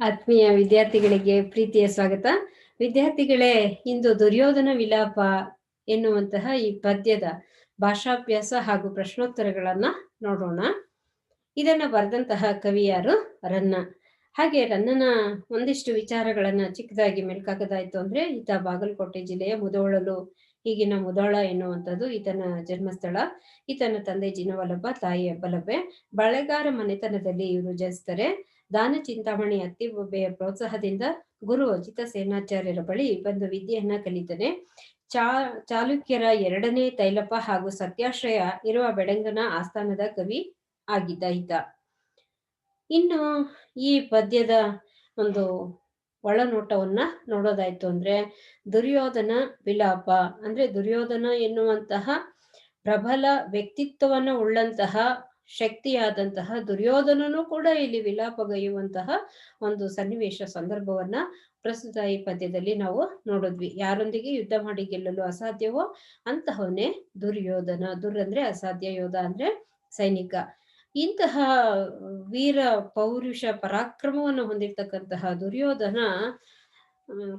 ಆತ್ಮೀಯ ವಿದ್ಯಾರ್ಥಿಗಳಿಗೆ ಪ್ರೀತಿಯ ಸ್ವಾಗತ. ವಿದ್ಯಾರ್ಥಿಗಳೇ, ಇಂದು ದುರ್ಯೋಧನ ವಿಲಾಪ ಎನ್ನುವಂತಹ ಈ ಪದ್ಯದ ಭಾಷಾಭ್ಯಾಸ ಹಾಗೂ ಪ್ರಶ್ನೋತ್ತರಗಳನ್ನ ನೋಡೋಣ. ಇದನ್ನ ಬರೆದಂತಹ ಕವಿ ಯಾರು? ರನ್ನ. ಹಾಗೆ ರನ್ನನ ಒಂದಿಷ್ಟು ವಿಚಾರಗಳನ್ನ ಚಿಕ್ಕದಾಗಿ ಮೆಲ್ಕಾಕದಾಯ್ತು ಅಂದ್ರೆ, ಈತ ಬಾಗಲಕೋಟೆ ಜಿಲ್ಲೆಯ ಮುದೋಳಲು, ಈಗಿನ ಮುದೋಳ ಎನ್ನುವಂಥದ್ದು ಈತನ ಜನ್ಮಸ್ಥಳ. ಈತನ ತಂದೆ ಜಿನವಲ್ಲಭ ತಾಯಿ ಬಲಭೆ. ಬಳೆಗಾರ ಮನೆತನದಲ್ಲಿ ಇವರು ಜನಿಸ್ತಾರೆ ದಾನ ಚಿಂತಾಮಣಿ ಅತ್ತಿಬೊಬ್ಬೆಯ ಪ್ರೋತ್ಸಾಹದಿಂದ ಗುರು ಅಜಿತ ಸೇನಾಚಾರ್ಯರ ಬಳಿ ಬಂದು ವಿದ್ಯೆಯನ್ನ ಕಲಿತಾನೆ. ಚಾ, ಚಾಲುಕ್ಯರ ಎರಡನೇ ತೈಲಪ ಹಾಗೂ ಸತ್ಯಾಶ್ರಯ ಇರುವ ಬೆಡಂಗನ ಆಸ್ಥಾನದ ಕವಿ ಆಗಿದ್ದ ಈತ. ಇನ್ನು ಈ ಪದ್ಯದ ಒಂದು ಒಳನೋಟವನ್ನ ನೋಡೋದಾಯ್ತು ಅಂದ್ರೆ, ದುರ್ಯೋಧನ ವಿಲಾಪ ಅಂದ್ರೆ ದುರ್ಯೋಧನ ಎನ್ನುವಂತಹ ಪ್ರಬಲ ವ್ಯಕ್ತಿತ್ವವನ್ನು ಉಳ್ಳಂತಹ ಶಕ್ತಿಯಾದಂತಹ ದುರ್ಯೋಧನನು ಕೂಡ ಇಲ್ಲಿ ವಿಲಾಪಗೈಯುವಂತಹ ಒಂದು ಸನ್ನಿವೇಶ ಸಂದರ್ಭವನ್ನ ಪ್ರಸ್ತುತ ಈ ಪದ್ಯದಲ್ಲಿ ನಾವು ನೋಡಿದ್ವಿ. ಯಾರೊಂದಿಗೆ ಯುದ್ಧ ಮಾಡಿ ಗೆಲ್ಲಲು ಅಸಾಧ್ಯವೋ ಅಂತಹವನೇ ದುರ್ಯೋಧನ. ದುರ್ ಅಂದ್ರೆ ಅಸಾಧ್ಯ, ಯೋಧ ಅಂದ್ರೆ ಸೈನಿಕ. ಇಂತಹ ವೀರ ಪೌರುಷ ಪರಾಕ್ರಮವನ್ನು ಹೊಂದಿರ್ತಕ್ಕಂತಹ ದುರ್ಯೋಧನ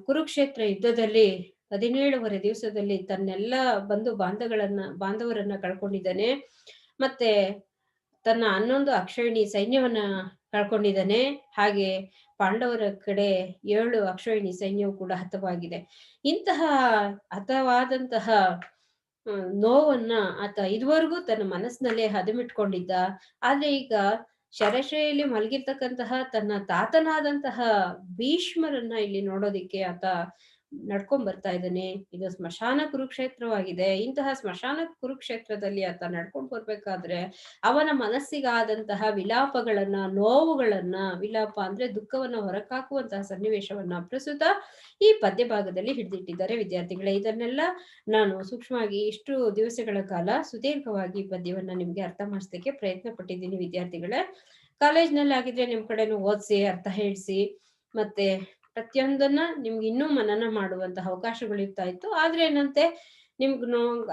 ಕುರುಕ್ಷೇತ್ರ ಯುದ್ಧದಲ್ಲಿ ಹದಿನೇಳುವರೆ ದಿವಸದಲ್ಲಿ ತನ್ನೆಲ್ಲ ಬಂಧು ಬಾಂಧಗಳನ್ನ, ಬಾಂಧವರನ್ನ ಕಳ್ಕೊಂಡಿದ್ದಾನೆ. ಮತ್ತೆ ತನ್ನ ಹನ್ನೊಂದು ಅಕ್ಷಯಣಿ ಸೈನ್ಯವನ್ನ ಕಳ್ಕೊಂಡಿದ್ದಾನೆ. ಹಾಗೆ ಪಾಂಡವರ ಕಡೆ ಏಳು ಅಕ್ಷಯಣಿ ಸೈನ್ಯವು ಕೂಡ ಹತವಾಗಿದೆ. ಇಂತಹ ಹತವಾದಂತಹ ನೋವನ್ನ ಆತ ಇದುವರೆಗೂ ತನ್ನ ಮನಸ್ಸಿನಲ್ಲೇ ಹದಮಿಟ್ಕೊಂಡಿದ್ದ. ಆದ್ರೆ ಈಗ ಶರಶ್ರೆಯಲ್ಲಿ ಮಲಗಿರ್ತಕ್ಕಂತಹ ತನ್ನ ತಾತನಾದಂತಹ ಭೀಷ್ಮರನ್ನ ಇಲ್ಲಿ ನೋಡೋದಿಕ್ಕೆ ಆತ ನಡ್ಕೊಂಡ್ ಬರ್ತಾ ಇದ್ದಾನೆ. ಇದು ಸ್ಮಶಾನ ಕುರುಕ್ಷೇತ್ರವಾಗಿದೆ. ಇಂತಹ ಸ್ಮಶಾನ ಕುರುಕ್ಷೇತ್ರದಲ್ಲಿ ಆತ ನಡ್ಕೊಂಡ್ ಬರ್ಬೇಕಾದ್ರೆ ಅವನ ಮನಸ್ಸಿಗಾದಂತಹ ವಿಲಾಪಗಳನ್ನ, ನೋವುಗಳನ್ನ, ವಿಲಾಪ ಅಂದ್ರೆ ದುಃಖವನ್ನ ಹೊರಕಾಕುವಂತಹ ಸನ್ನಿವೇಶವನ್ನ ಪ್ರಸ್ತುತ ಈ ಪದ್ಯ ಭಾಗದಲ್ಲಿ ಹಿಡಿದಿಟ್ಟಿದ್ದಾರೆ ವಿದ್ಯಾರ್ಥಿಗಳೇ. ಇದನ್ನೆಲ್ಲ ನಾನು ಸೂಕ್ಷ್ಮವಾಗಿ ಇಷ್ಟು ದಿವಸಗಳ ಕಾಲ ಸುದೀರ್ಘವಾಗಿ ಪದ್ಯವನ್ನ ನಿಮ್ಗೆ ಅರ್ಥ ಮಾಡಿಸ್ಲಿಕ್ಕೆ ಪ್ರಯತ್ನ ಪಟ್ಟಿದ್ದೀನಿ ವಿದ್ಯಾರ್ಥಿಗಳೇ. ಕಾಲೇಜ್ನಲ್ಲಿ ಆಗಿದ್ರೆ ನಿಮ್ ಕಡೆನು ಓದಿಸಿ, ಅರ್ಥ ಹೇಳಿಸಿ, ಮತ್ತೆ ಪ್ರತಿಯೊಂದನ್ನ ನಿಮ್ಗೆ ಇನ್ನೂ ಮನನ ಮಾಡುವಂತಹ ಅವಕಾಶಗಳು ಇರ್ತಾ ಇತ್ತು. ಆದ್ರೆ ಏನಂತೆ, ನಿಮ್ಗ್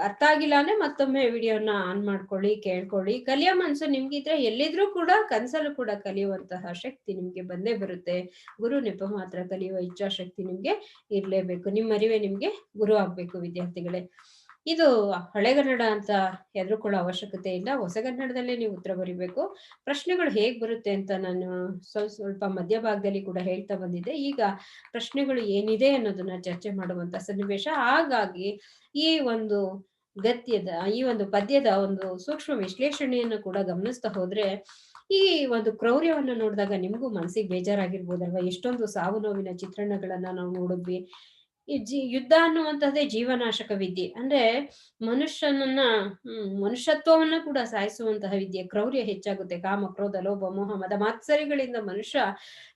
ಅರ್ಥ ಆಗಿಲ್ಲ ಅಂದ್ರೆ ಮತ್ತೊಮ್ಮೆ ವಿಡಿಯೋನ ಆನ್ ಮಾಡ್ಕೊಳ್ಳಿ, ಕೇಳ್ಕೊಳ್ಳಿ. ಕಲಿಯೋ ಮನ್ಸು ನಿಮ್ಗಿದ್ರೆ ಎಲ್ಲಿದ್ರೂ ಕೂಡ ಕನ್ಸಲ್ಲೂ ಕೂಡ ಕಲಿಯುವಂತಹ ಶಕ್ತಿ ನಿಮ್ಗೆ ಬಂದೇ ಬರುತ್ತೆ. ಗುರು ನೆಪ ಮಾತ್ರ ಕಲಿಯುವ ಇಚ್ಛಾಶಕ್ತಿ ನಿಮ್ಗೆ ಇರ್ಲೇಬೇಕು. ನಿಮ್ಮ ಅರಿವೇ ನಿಮ್ಗೆ ಗುರು ಆಗ್ಬೇಕು, ವಿದ್ಯಾರ್ಥಿಗಳೇ. ಇದು ಹಳೆಗನ್ನಡ ಅಂತ ಹೆದರ್ಕೊಳ್ಳೋ ಅವಶ್ಯಕತೆ ಇಲ್ಲ ಹೊಸಗನ್ನಡದಲ್ಲೇ ನೀವು ಉತ್ತರ ಬರಿಬೇಕು. ಪ್ರಶ್ನೆಗಳು ಹೇಗ್ ಬರುತ್ತೆ ಅಂತ ನಾನು ಸ್ವಲ್ಪ ಸ್ವಲ್ಪ ಮಧ್ಯಭಾಗದಲ್ಲಿ ಕೂಡ ಹೇಳ್ತಾ ಬಂದಿದ್ದೆ. ಈಗ ಪ್ರಶ್ನೆಗಳು ಏನಿದೆ ಅನ್ನೋದನ್ನ ಚರ್ಚೆ ಮಾಡುವಂತ ಸನ್ನಿವೇಶ. ಹಾಗಾಗಿ ಈ ಒಂದು ಗದ್ಯದ, ಈ ಒಂದು ಪದ್ಯದ ಒಂದು ಸೂಕ್ಷ್ಮ ವಿಶ್ಲೇಷಣೆಯನ್ನು ಕೂಡ ಗಮನಿಸ್ತಾ ಹೋದ್ರೆ ಈ ಒಂದು ಕ್ರೌರ್ಯವನ್ನು ನೋಡಿದಾಗ ನಿಮಗೂ ಮನಸ್ಸಿಗೆ ಬೇಜಾರಾಗಿರ್ಬೋದಲ್ವಾ? ಎಷ್ಟೊಂದು ಸಾವು ನೋವಿನ ಚಿತ್ರಣಗಳನ್ನ ನಾವು ನೋಡಿದ್ವಿ. ಈ ಜಿ, ಯುದ್ಧ ಅನ್ನುವಂಥದ್ದೇ ಜೀವನಾಶಕ ವಿದ್ಯೆ. ಅಂದ್ರೆ ಮನುಷ್ಯನನ್ನ ಮನುಷ್ಯತ್ವವನ್ನ ಕೂಡ ಸಾಯಿಸುವಂತಹ ವಿದ್ಯೆ. ಕ್ರೌರ್ಯ ಹೆಚ್ಚಾಗುತ್ತೆ. ಕಾಮ, ಕ್ರೋಧ, ಲೋಭ, ಮೋಹ, ಮದ ಮಾತ್ಸರಿಗಳಿಂದ ಮನುಷ್ಯ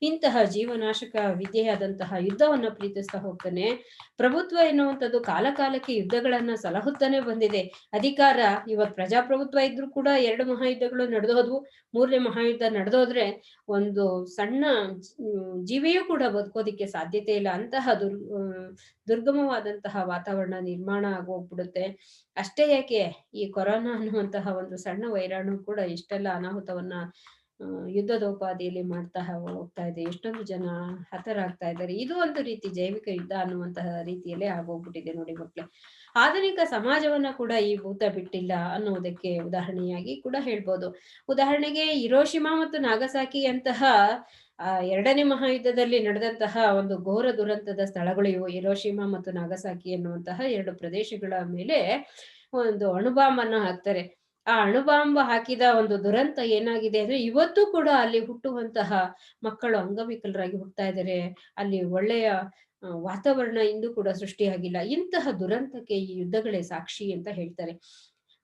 ಇಂತಹ ಜೀವನಾಶಕ ವಿದ್ಯೆಯಾದಂತಹ ಯುದ್ಧವನ್ನ ಪ್ರೀತಿಸ್ತಾ ಹೋಗ್ತಾನೆ. ಪ್ರಭುತ್ವ ಎನ್ನುವಂಥದ್ದು ಕಾಲಕಾಲಕ್ಕೆ ಯುದ್ಧಗಳನ್ನ ಸಲಹುತ್ತಾನೆ ಬಂದಿದೆ. ಅಧಿಕಾರ ಇವತ್ ಪ್ರಜಾಪ್ರಭುತ್ವ ಇದ್ರೂ ಕೂಡ ಎರಡು ಮಹಾಯುದ್ಧಗಳು ನಡೆದೋದ್ವು ಮೂರನೇ ಮಹಾಯುದ್ಧ ನಡೆದೋದ್ರೆ ಒಂದು ಸಣ್ಣ ಜೀವಿಯೂ ಕೂಡ ಬದುಕೋದಿಕ್ಕೆ ಸಾಧ್ಯತೆ ಇಲ್ಲ. ಅಂತಹ ದುರ್ ದುರ್ಗಮವಾದಂತಹ ವಾತಾವರಣ ನಿರ್ಮಾಣ ಆಗೋಗ್ಬಿಡುತ್ತೆ. ಅಷ್ಟೇ ಯಾಕೆ, ಈ ಕೊರೋನಾ ಅನ್ನುವಂತಹ ಒಂದು ಸಣ್ಣ ವೈರಾಣು ಕೂಡ ಇಷ್ಟೆಲ್ಲ ಅನಾಹುತವನ್ನ ಯುದ್ಧದೋಪಾದಿಯಲ್ಲಿ ಮಾಡ್ತಾ ಹೋಗ್ತಾ ಇದೆ. ಎಷ್ಟೊಂದು ಜನ ಹತರಾಗ್ತಾ ಇದ್ದಾರೆ. ಇದು ಒಂದು ರೀತಿ ಜೈವಿಕ ಯುದ್ಧ ಅನ್ನುವಂತಹ ರೀತಿಯಲ್ಲೇ ಆಗೋಗ್ಬಿಟ್ಟಿದೆ ನೋಡಿ ಮಕ್ಳೆ. ಆಧುನಿಕ ಸಮಾಜವನ್ನ ಕೂಡ ಈ ಭೂತ ಬಿಟ್ಟಿಲ್ಲ ಅನ್ನುವುದಕ್ಕೆ ಉದಾಹರಣೆಯಾಗಿ ಕೂಡ ಹೇಳ್ಬೋದು. ಉದಾಹರಣೆಗೆ ಇರೋಶಿಮಾ ಮತ್ತು ನಾಗಸಾಕಿ ಅಂತಹ ಆ, ಎರಡನೇ ಮಹಾಯುದ್ಧದಲ್ಲಿ ನಡೆದಂತಹ ಒಂದು ಘೋರ ದುರಂತದ ಸ್ಥಳಗಳು ಇವು. ಹಿರೋಶಿಮಾ ಮತ್ತು ನಾಗಸಾಕಿ ಎನ್ನುವಂತಹ ಎರಡು ಪ್ರದೇಶಗಳ ಮೇಲೆ ಒಂದು ಅಣುಬಾಂಬನ್ನ ಹಾಕ್ತಾರೆ. ಆ ಅಣುಬಾಂಬ್ ಹಾಕಿದ ಒಂದು ದುರಂತ ಏನಾಗಿದೆ ಅಂದ್ರೆ ಇವತ್ತು ಕೂಡ ಅಲ್ಲಿ ಹುಟ್ಟುವಂತಹ ಮಕ್ಕಳು ಅಂಗವಿಕಲರಾಗಿ ಹುಟ್ಟುತ್ತಾ ಇದ್ದಾರೆ. ಅಲ್ಲಿ ಒಳ್ಳೆಯ ವಾತಾವರಣ ಇಂದು ಕೂಡ ಸೃಷ್ಟಿಯಾಗಿಲ್ಲ. ಇಂತಹ ದುರಂತಕ್ಕೆ ಈ ಯುದ್ಧಗಳೇ ಸಾಕ್ಷಿ ಅಂತ ಹೇಳ್ತಾರೆ.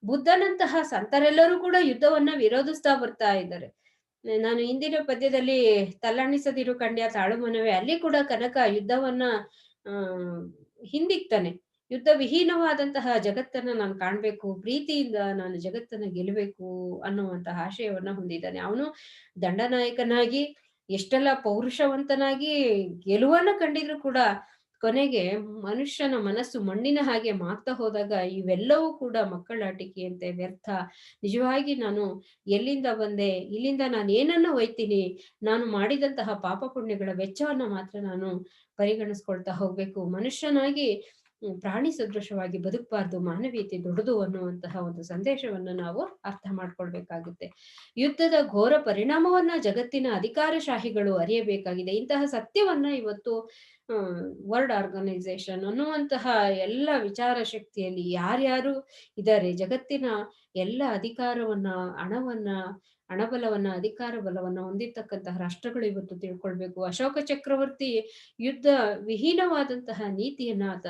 ಬುದ್ಧನಂತಹ ಸಂತರೆಲ್ಲರೂ ಕೂಡ ಯುದ್ಧವನ್ನ ವಿರೋಧಿಸ್ತಾ ಬರ್ತಾ ಇದ್ದಾರೆ. ನಾನು ಹಿಂದಿನ ಪದ್ಯದಲ್ಲಿ ತಲ್ಲಣಿಸದಿರು ಕಂಡ್ಯ ತಾಳು ಮನವೇ, ಅಲ್ಲಿ ಕೂಡ ಕನಕ ಯುದ್ಧವನ್ನ, ಆ, ಹಿಂದಿಕ್ತಾನೆ. ಯುದ್ಧ ವಿಹೀನವಾದಂತಹ ಜಗತ್ತನ್ನ ನಾನು ಕಾಣ್ಬೇಕು, ಪ್ರೀತಿಯಿಂದ ನಾನು ಜಗತ್ತನ್ನ ಗೆಲ್ಲಬೇಕು ಅನ್ನುವಂತಹ ಆಶಯವನ್ನ ಹೊಂದಿದ್ದಾನೆ. ಅವನು ದಂಡನಾಯಕನಾಗಿ, ಎಷ್ಟೆಲ್ಲ ಪೌರುಷವಂತನಾಗಿ ಗೆಲುವನ್ನ ಕಂಡಿದ್ರು ಕೂಡ ಕೊನೆಗೆ ಮನುಷ್ಯನ ಮನಸ್ಸು ಮಣ್ಣಿನ ಹಾಗೆ ಮಾಗ್ತಾ ಹೋದಾಗ ಇವೆಲ್ಲವೂ ಕೂಡ ಮಕ್ಕಳಾಟಿಕೆಯಂತೆ ವ್ಯರ್ಥ. ನಿಜವಾಗಿ ನಾನು ಎಲ್ಲಿಂದ ಬಂದೆ, ಇಲ್ಲಿಂದ ನಾನು ಏನನ್ನು ಒಯ್ತೀನಿ, ನಾನು ಮಾಡಿದಂತಹ ಪಾಪ ಪುಣ್ಯಗಳ ವೆಚ್ಚವನ್ನ ಮಾತ್ರ ನಾನು ಪರಿಗಣಿಸ್ಕೊಳ್ತಾ ಹೋಗ್ಬೇಕು. ಮನುಷ್ಯನಾಗಿ ಪ್ರಾಣಿ ಸದೃಶವಾಗಿ ಬದುಕಬಾರ್ದು, ಮಾನವೀಯತೆ ದೊಡ್ಡದು ಅನ್ನುವಂತಹ ಒಂದು ಸಂದೇಶವನ್ನು ನಾವು ಅರ್ಥ ಮಾಡ್ಕೊಳ್ಬೇಕಾಗುತ್ತೆ. ಯುದ್ಧದ ಘೋರ ಪರಿಣಾಮವನ್ನ ಜಗತ್ತಿನ ಅಧಿಕಾರಶಾಹಿಗಳು ಅರಿಯಬೇಕಾಗಿದೆ. ಇಂತಹ ಸತ್ಯವನ್ನ ಇವತ್ತು ವರ್ಲ್ಡ್ ಆರ್ಗನೈಸೇಷನ್ ಅನ್ನುವಂತಹ ಎಲ್ಲ ವಿಚಾರ ಶಕ್ತಿಯಲ್ಲಿ ಯಾರ್ಯಾರು ಇದ್ದಾರೆ, ಜಗತ್ತಿನ ಎಲ್ಲ ಅಧಿಕಾರವನ್ನ, ಹಣವನ್ನ, ಹಣಬಲವನ್ನ, ಅಧಿಕಾರ ಬಲವನ್ನ ಹೊಂದಿರ್ತಕ್ಕಂತಹ ರಾಷ್ಟ್ರಗಳು ಇವತ್ತು ತಿಳ್ಕೊಳ್ಬೇಕು. ಅಶೋಕ ಚಕ್ರವರ್ತಿ ಯುದ್ಧ ವಿಹೀನವಾದಂತಹ ನೀತಿಯನ್ನ ಆತ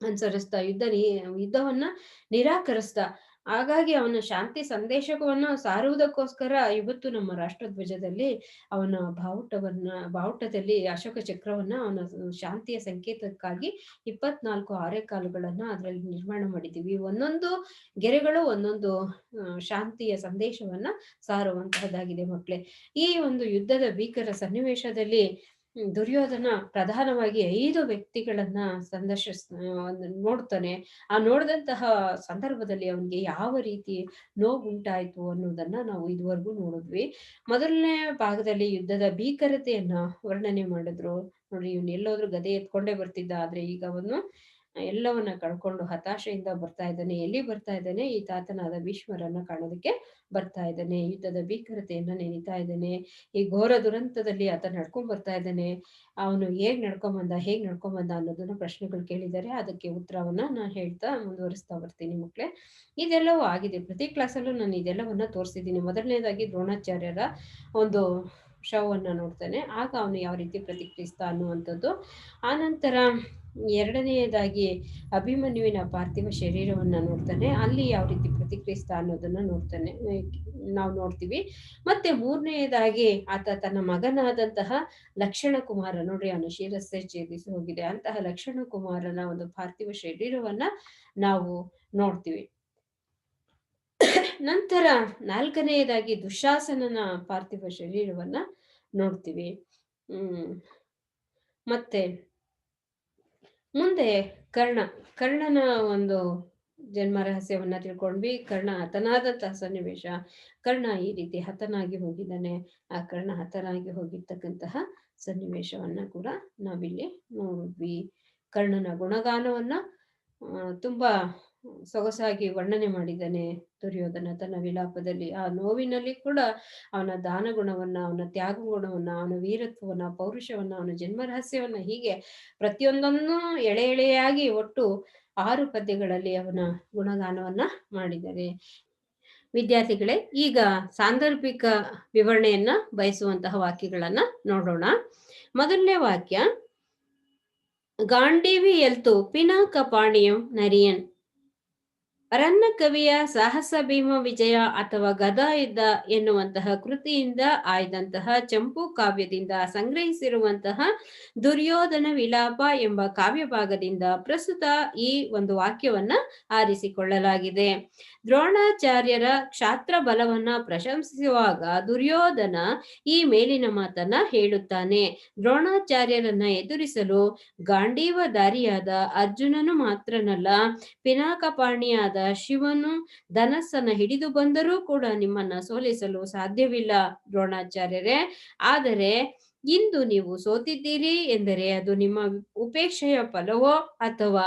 ಅನುಸರಿಸ್ತಾ ಯುದ್ಧ ಯುದ್ಧವನ್ನ ನಿರಾಕರಿಸ್ತಾ. ಹಾಗಾಗಿ ಅವನ ಶಾಂತಿ ಸಂದೇಶವನ್ನ ಸಾರುವುದಕ್ಕೋಸ್ಕರ ಇವತ್ತು ನಮ್ಮ ರಾಷ್ಟ್ರಧ್ವಜದಲ್ಲಿ ಅವನ ಬಾವುಟವನ್ನ, ಬಾವುಟದಲ್ಲಿ ಅಶೋಕ ಚಕ್ರವನ್ನ ಅವನ ಶಾಂತಿಯ ಸಂಕೇತಕ್ಕಾಗಿ ಇಪ್ಪತ್ನಾಲ್ಕು ಆರೆಕಾಲುಗಳನ್ನ ಅದರಲ್ಲಿ ನಿರ್ಮಾಣ ಮಾಡಿದ್ದೀವಿ. ಒಂದೊಂದು ಗೆರೆಗಳು ಒಂದೊಂದು ಶಾಂತಿಯ ಸಂದೇಶವನ್ನ ಸಾರುವಂತಹದ್ದಾಗಿದೆ ಮಕ್ಕಳೇ. ಈ ಒಂದು ಯುದ್ಧದ ಭೀಕರ ಸನ್ನಿವೇಶದಲ್ಲಿ ದುರ್ಯೋಧನ ಪ್ರಧಾನವಾಗಿ ಐದು ವ್ಯಕ್ತಿಗಳನ್ನ ಸಂದರ್ಶಿಸ್ ನೋಡ್ತಾನೆ. ಆ ನೋಡಿದಂತಹ ಸಂದರ್ಭದಲ್ಲಿ ಅವನಿಗೆ ಯಾವ ರೀತಿ ನೋವುಂಟಾಯ್ತು ಅನ್ನೋದನ್ನ ನಾವು ಇದುವರೆಗೂ ನೋಡಿದ್ವಿ. ಮೊದಲನೇ ಭಾಗದಲ್ಲಿ ಯುದ್ಧದ ಭೀಕರತೆಯನ್ನ ವರ್ಣನೆ ಮಾಡಿದ್ರು. ನೋಡ್ರಿ ಇವ್ನು ಎಲ್ಲೋದ್ರೂ ಗದೆ ಎತ್ಕೊಂಡೇ ಬರ್ತಿದ್ದ, ಆದ್ರೆ ಈಗ ಅವನು ಎಲ್ಲವನ್ನ ಕಳ್ಕೊಂಡು ಹತಾಶೆಯಿಂದ ಬರ್ತಾ ಇದ್ದಾನೆ. ಎಲ್ಲಿ ಬರ್ತಾ ಇದ್ದಾನೆ? ಈ ತಾತನಾದ ಭೀಷ್ಮರನ್ನ ಕಾಣೋದಕ್ಕೆ ಬರ್ತಾ ಇದ್ದಾನೆ. ಯುದ್ಧದ ಭೀಕರತೆಯನ್ನ ನೆನೀತಾ ಇದ್ದಾನೆ. ಈ ಘೋರ ದುರಂತದಲ್ಲಿ ಆತ ನಡ್ಕೊಂಡ್ ಬರ್ತಾ ಇದ್ದಾನೆ. ಅವನು ಹೇಗ್ ನಡ್ಕೊಂಬಂದ ಹೇಗ್ ನಡ್ಕೊಂಬಂದ ಅನ್ನೋದನ್ನ ಪ್ರಶ್ನೆಗಳು ಕೇಳಿದ್ದಾರೆ. ಅದಕ್ಕೆ ಉತ್ತರವನ್ನ ನಾನು ಹೇಳ್ತಾ ಮುಂದುವರಿಸ್ತಾ ಬರ್ತೀನಿ ಮಕ್ಳೇ. ಇದೆಲ್ಲವೂ ಆಗಿದೆ. ಪ್ರತಿ ಕ್ಲಾಸಲ್ಲೂ ನಾನು ಇದೆಲ್ಲವನ್ನ ತೋರಿಸಿದ್ದೀನಿ. ಮೊದಲನೇದಾಗಿ ದ್ರೋಣಾಚಾರ್ಯರ ಒಂದು ಶವನ್ನ ನೋಡ್ತಾನೆ. ಆಗ ಅವನು ಯಾವ ರೀತಿ ಪ್ರತಿಕ್ರಿಯಿಸ್ತಾ ಅನ್ನುವಂಥದ್ದು. ಆನಂತರ ಎರಡನೆಯದಾಗಿ ಅಭಿಮನ್ಯುವಿನ ಪಾರ್ಥಿವ ಶರೀರವನ್ನ ನೋಡ್ತಾನೆ. ಅಲ್ಲಿ ಯಾವ ರೀತಿ ಪ್ರತಿಕ್ರಿಯಿಸ್ತಾ ಅನ್ನೋದನ್ನ ನೋಡ್ತಾನೆ ನಾವು ನೋಡ್ತೀವಿ. ಮತ್ತೆ ಮೂರನೆಯದಾಗಿ ಆತ ತನ್ನ ಮಗನಾದಂತಹ ಲಕ್ಷಣ ಕುಮಾರ ನೋಡ್ರಿ ಅವನು ಶಿರಸ್ಸೆ ಛೇದಿಸಿ ಹೋಗಿದೆ. ಅಂತಹ ಲಕ್ಷಣ ಕುಮಾರನ ಒಂದು ಪಾರ್ಥಿವ ಶರೀರವನ್ನ ನಾವು ನೋಡ್ತೀವಿ. ನಂತರ ನಾಲ್ಕನೆಯದಾಗಿ ದುಶಾಸನನ ಪಾರ್ಥಿವ ಶರೀರವನ್ನ ನೋಡ್ತೀವಿ. ಹ್ಮ್, ಮತ್ತೆ ಮುಂದೆ ಕರ್ಣ, ಕರ್ಣನ ಒಂದು ಜನ್ಮ ರಹಸ್ಯವನ್ನ ತಿಳ್ಕೊಂಡ್ವಿ. ಕರ್ಣ ಹತನಾದಂತಹ ಸನ್ನಿವೇಶ. ಕರ್ಣ ಈ ರೀತಿ ಹತನಾಗಿ ಹೋಗಿದ್ದಾನೆ. ಆ ಕರ್ಣ ಹತನಾಗಿ ಹೋಗಿರ್ತಕ್ಕಂತಹ ಸನ್ನಿವೇಶವನ್ನ ಕೂಡ ನಾವಿಲ್ಲಿ ನೋಡಿದ್ವಿ. ಕರ್ಣನ ಗುಣಗಾನವನ್ನ ತುಂಬಾ ಸೊಗಸಾಗಿ ವರ್ಣನೆ ಮಾಡಿದ್ದಾನೆ ದುರ್ಯೋಧನ ತನ್ನ ವಿಲಾಪದಲ್ಲಿ. ಆ ನೋವಿನಲ್ಲಿ ಕೂಡ ಅವನ ದಾನ ಗುಣವನ್ನ ಅವನ ತ್ಯಾಗ ಗುಣವನ್ನ ಅವನ ವೀರತ್ವವನ್ನ, ಪೌರುಷವನ್ನ, ಅವನ ಜನ್ಮ ರಹಸ್ಯವನ್ನ ಹೀಗೆ ಪ್ರತಿಯೊಂದನ್ನು ಎಳೆ ಎಳೆಯಾಗಿ ಒಟ್ಟು ಆರು ಪದ್ಯಗಳಲ್ಲಿ ಅವನ ಗುಣಗಾನವನ್ನ ಮಾಡಿದ್ದಾರೆ ವಿದ್ಯಾರ್ಥಿಗಳೇ, ಈಗ ಸಾಂದರ್ಭಿಕ ವಿವರಣೆಯನ್ನ ಬಯಸುವಂತಹ ವಾಕ್ಯಗಳನ್ನ ನೋಡೋಣ. ಮೊದಲನೇ ವಾಕ್ಯ, ಗಾಂಡೀವಿ ಎಲ್ತು ಪಿನಾಕ ಪಾಣಿಯಂ ನರಿಯನ್ ರನ್ನ ಕವಿಯ ಸಾಹಸ ಭೀಮ ವಿಜಯ ಅಥವಾ ಗದಾ ಯುದ್ಧ ಎನ್ನುವಂತಹ ಕೃತಿಯಿಂದ ಆಯ್ದಂತಹ ಚಂಪು ಕಾವ್ಯದಿಂದ ಸಂಗ್ರಹಿಸಿರುವಂತಹ ದುರ್ಯೋಧನ ವಿಲಾಪ ಎಂಬ ಕಾವ್ಯ ಭಾಗದಿಂದ ಪ್ರಸ್ತುತ ಈ ಒಂದು ವಾಕ್ಯವನ್ನ ಆರಿಸಿಕೊಳ್ಳಲಾಗಿದೆ. ದ್ರೋಣಾಚಾರ್ಯರ ಕ್ಷಾತ್ರ ಬಲವನ್ನ ಪ್ರಶಂಸಿಸುವಾಗ ದುರ್ಯೋಧನ ಈ ಮೇಲಿನ ಮಾತನ್ನ ಹೇಳುತ್ತಾನೆ. ದ್ರೋಣಾಚಾರ್ಯರನ್ನ ಎದುರಿಸಲು ಗಾಂಡೀವ ದಾರಿಯಾದ ಅರ್ಜುನನು ಮಾತ್ರನಲ್ಲ, ಪಿನಾಕಪಾಣಿಯಾದ ಶಿವನು ಧನಸ್ಸನ್ನ ಹಿಡಿದು ಬಂದರೂ ಕೂಡ ನಿಮ್ಮನ್ನ ಸೋಲಿಸಲು ಸಾಧ್ಯವಿಲ್ಲ ದ್ರೋಣಾಚಾರ್ಯರೇ. ಆದರೆ ಇಂದು ನೀವು ಸೋತಿದ್ದೀರಿ ಎಂದರೆ ಅದು ನಿಮ್ಮ ಉಪೇಕ್ಷೆಯ ಫಲವೋ ಅಥವಾ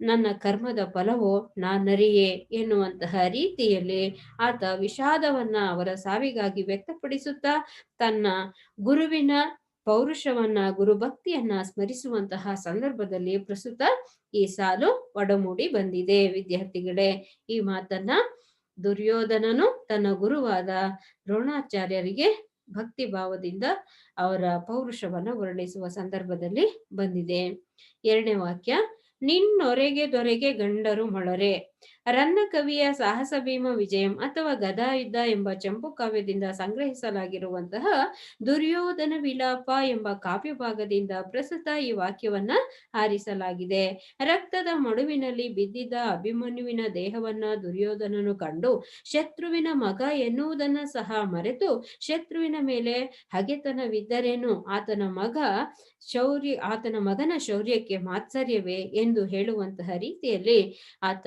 ನನ್ನ ಕರ್ಮದ ಫಲವೋ? ನಾನರಿಯೇ ಎನ್ನುವಂತಹ ರೀತಿಯಲ್ಲಿ ಆತ ವಿಷಾದವನ್ನ ಅವರ ಸಾವಿಗಾಗಿ ವ್ಯಕ್ತಪಡಿಸುತ್ತಾ ತನ್ನ ಗುರುವಿನ ಪೌರುಷವನ್ನ, ಗುರುಭಕ್ತಿಯನ್ನ ಸ್ಮರಿಸುವಂತಹ ಸಂದರ್ಭದಲ್ಲಿ ಪ್ರಸ್ತುತ ಈ ಸಾಲು ಒಡಮೂಡಿ ಬಂದಿದೆ. ವಿದ್ಯಾರ್ಥಿಗಳೇ, ಈ ಮಾತನ್ನ ದುರ್ಯೋಧನನು ತನ್ನ ಗುರುವಾದ ದ್ರೋಣಾಚಾರ್ಯರಿಗೆ ಭಕ್ತಿ ಭಾವದಿಂದ ಅವರ ಪೌರುಷವನ್ನ ವರ್ಣಿಸುವ ಸಂದರ್ಭದಲ್ಲಿ ಬಂದಿದೆ. ಎರಡನೇ ವಾಕ್ಯ, ನಿನ್ನೊರೆಗೆ ದೊರೆಗೆ ಗಂಡರು ಮೊಳರೆ. ರನ್ನ ಕವಿಯ ಸಾಹಸ ಭೀಮ ವಿಜಯಂ ಅಥವಾ ಗದಾ ಯುದ್ಧ ಎಂಬ ಚಂಪು ಕಾವ್ಯದಿಂದ ಸಂಗ್ರಹಿಸಲಾಗಿರುವಂತಹ ದುರ್ಯೋಧನ ವಿಲಾಪ ಎಂಬ ಕಾವ್ಯ ಭಾಗದಿಂದ ಪ್ರಸ್ತುತ ಈ ವಾಕ್ಯವನ್ನ ಆರಿಸಲಾಗಿದೆ ರಕ್ತದ ಮಡುವಿನಲ್ಲಿ ಬಿದ್ದಿದ್ದ ಅಭಿಮನ್ಯುವಿನ ದೇಹವನ್ನ ದುರ್ಯೋಧನನು ಕಂಡು ಶತ್ರುವಿನ ಮಗ ಎನ್ನುವುದನ್ನ ಸಹ ಮರೆತು ಶತ್ರುವಿನ ಮೇಲೆ ಹಗೆತನವಿದ್ದರೇನು? ಆತನ ಮಗ ಶೌರ್ಯ, ಆತನ ಮಗನ ಶೌರ್ಯಕ್ಕೆ ಮಾತ್ಸರ್ಯವೇ ಎಂದು ಹೇಳುವಂತಹ ರೀತಿಯಲ್ಲಿ ಆತ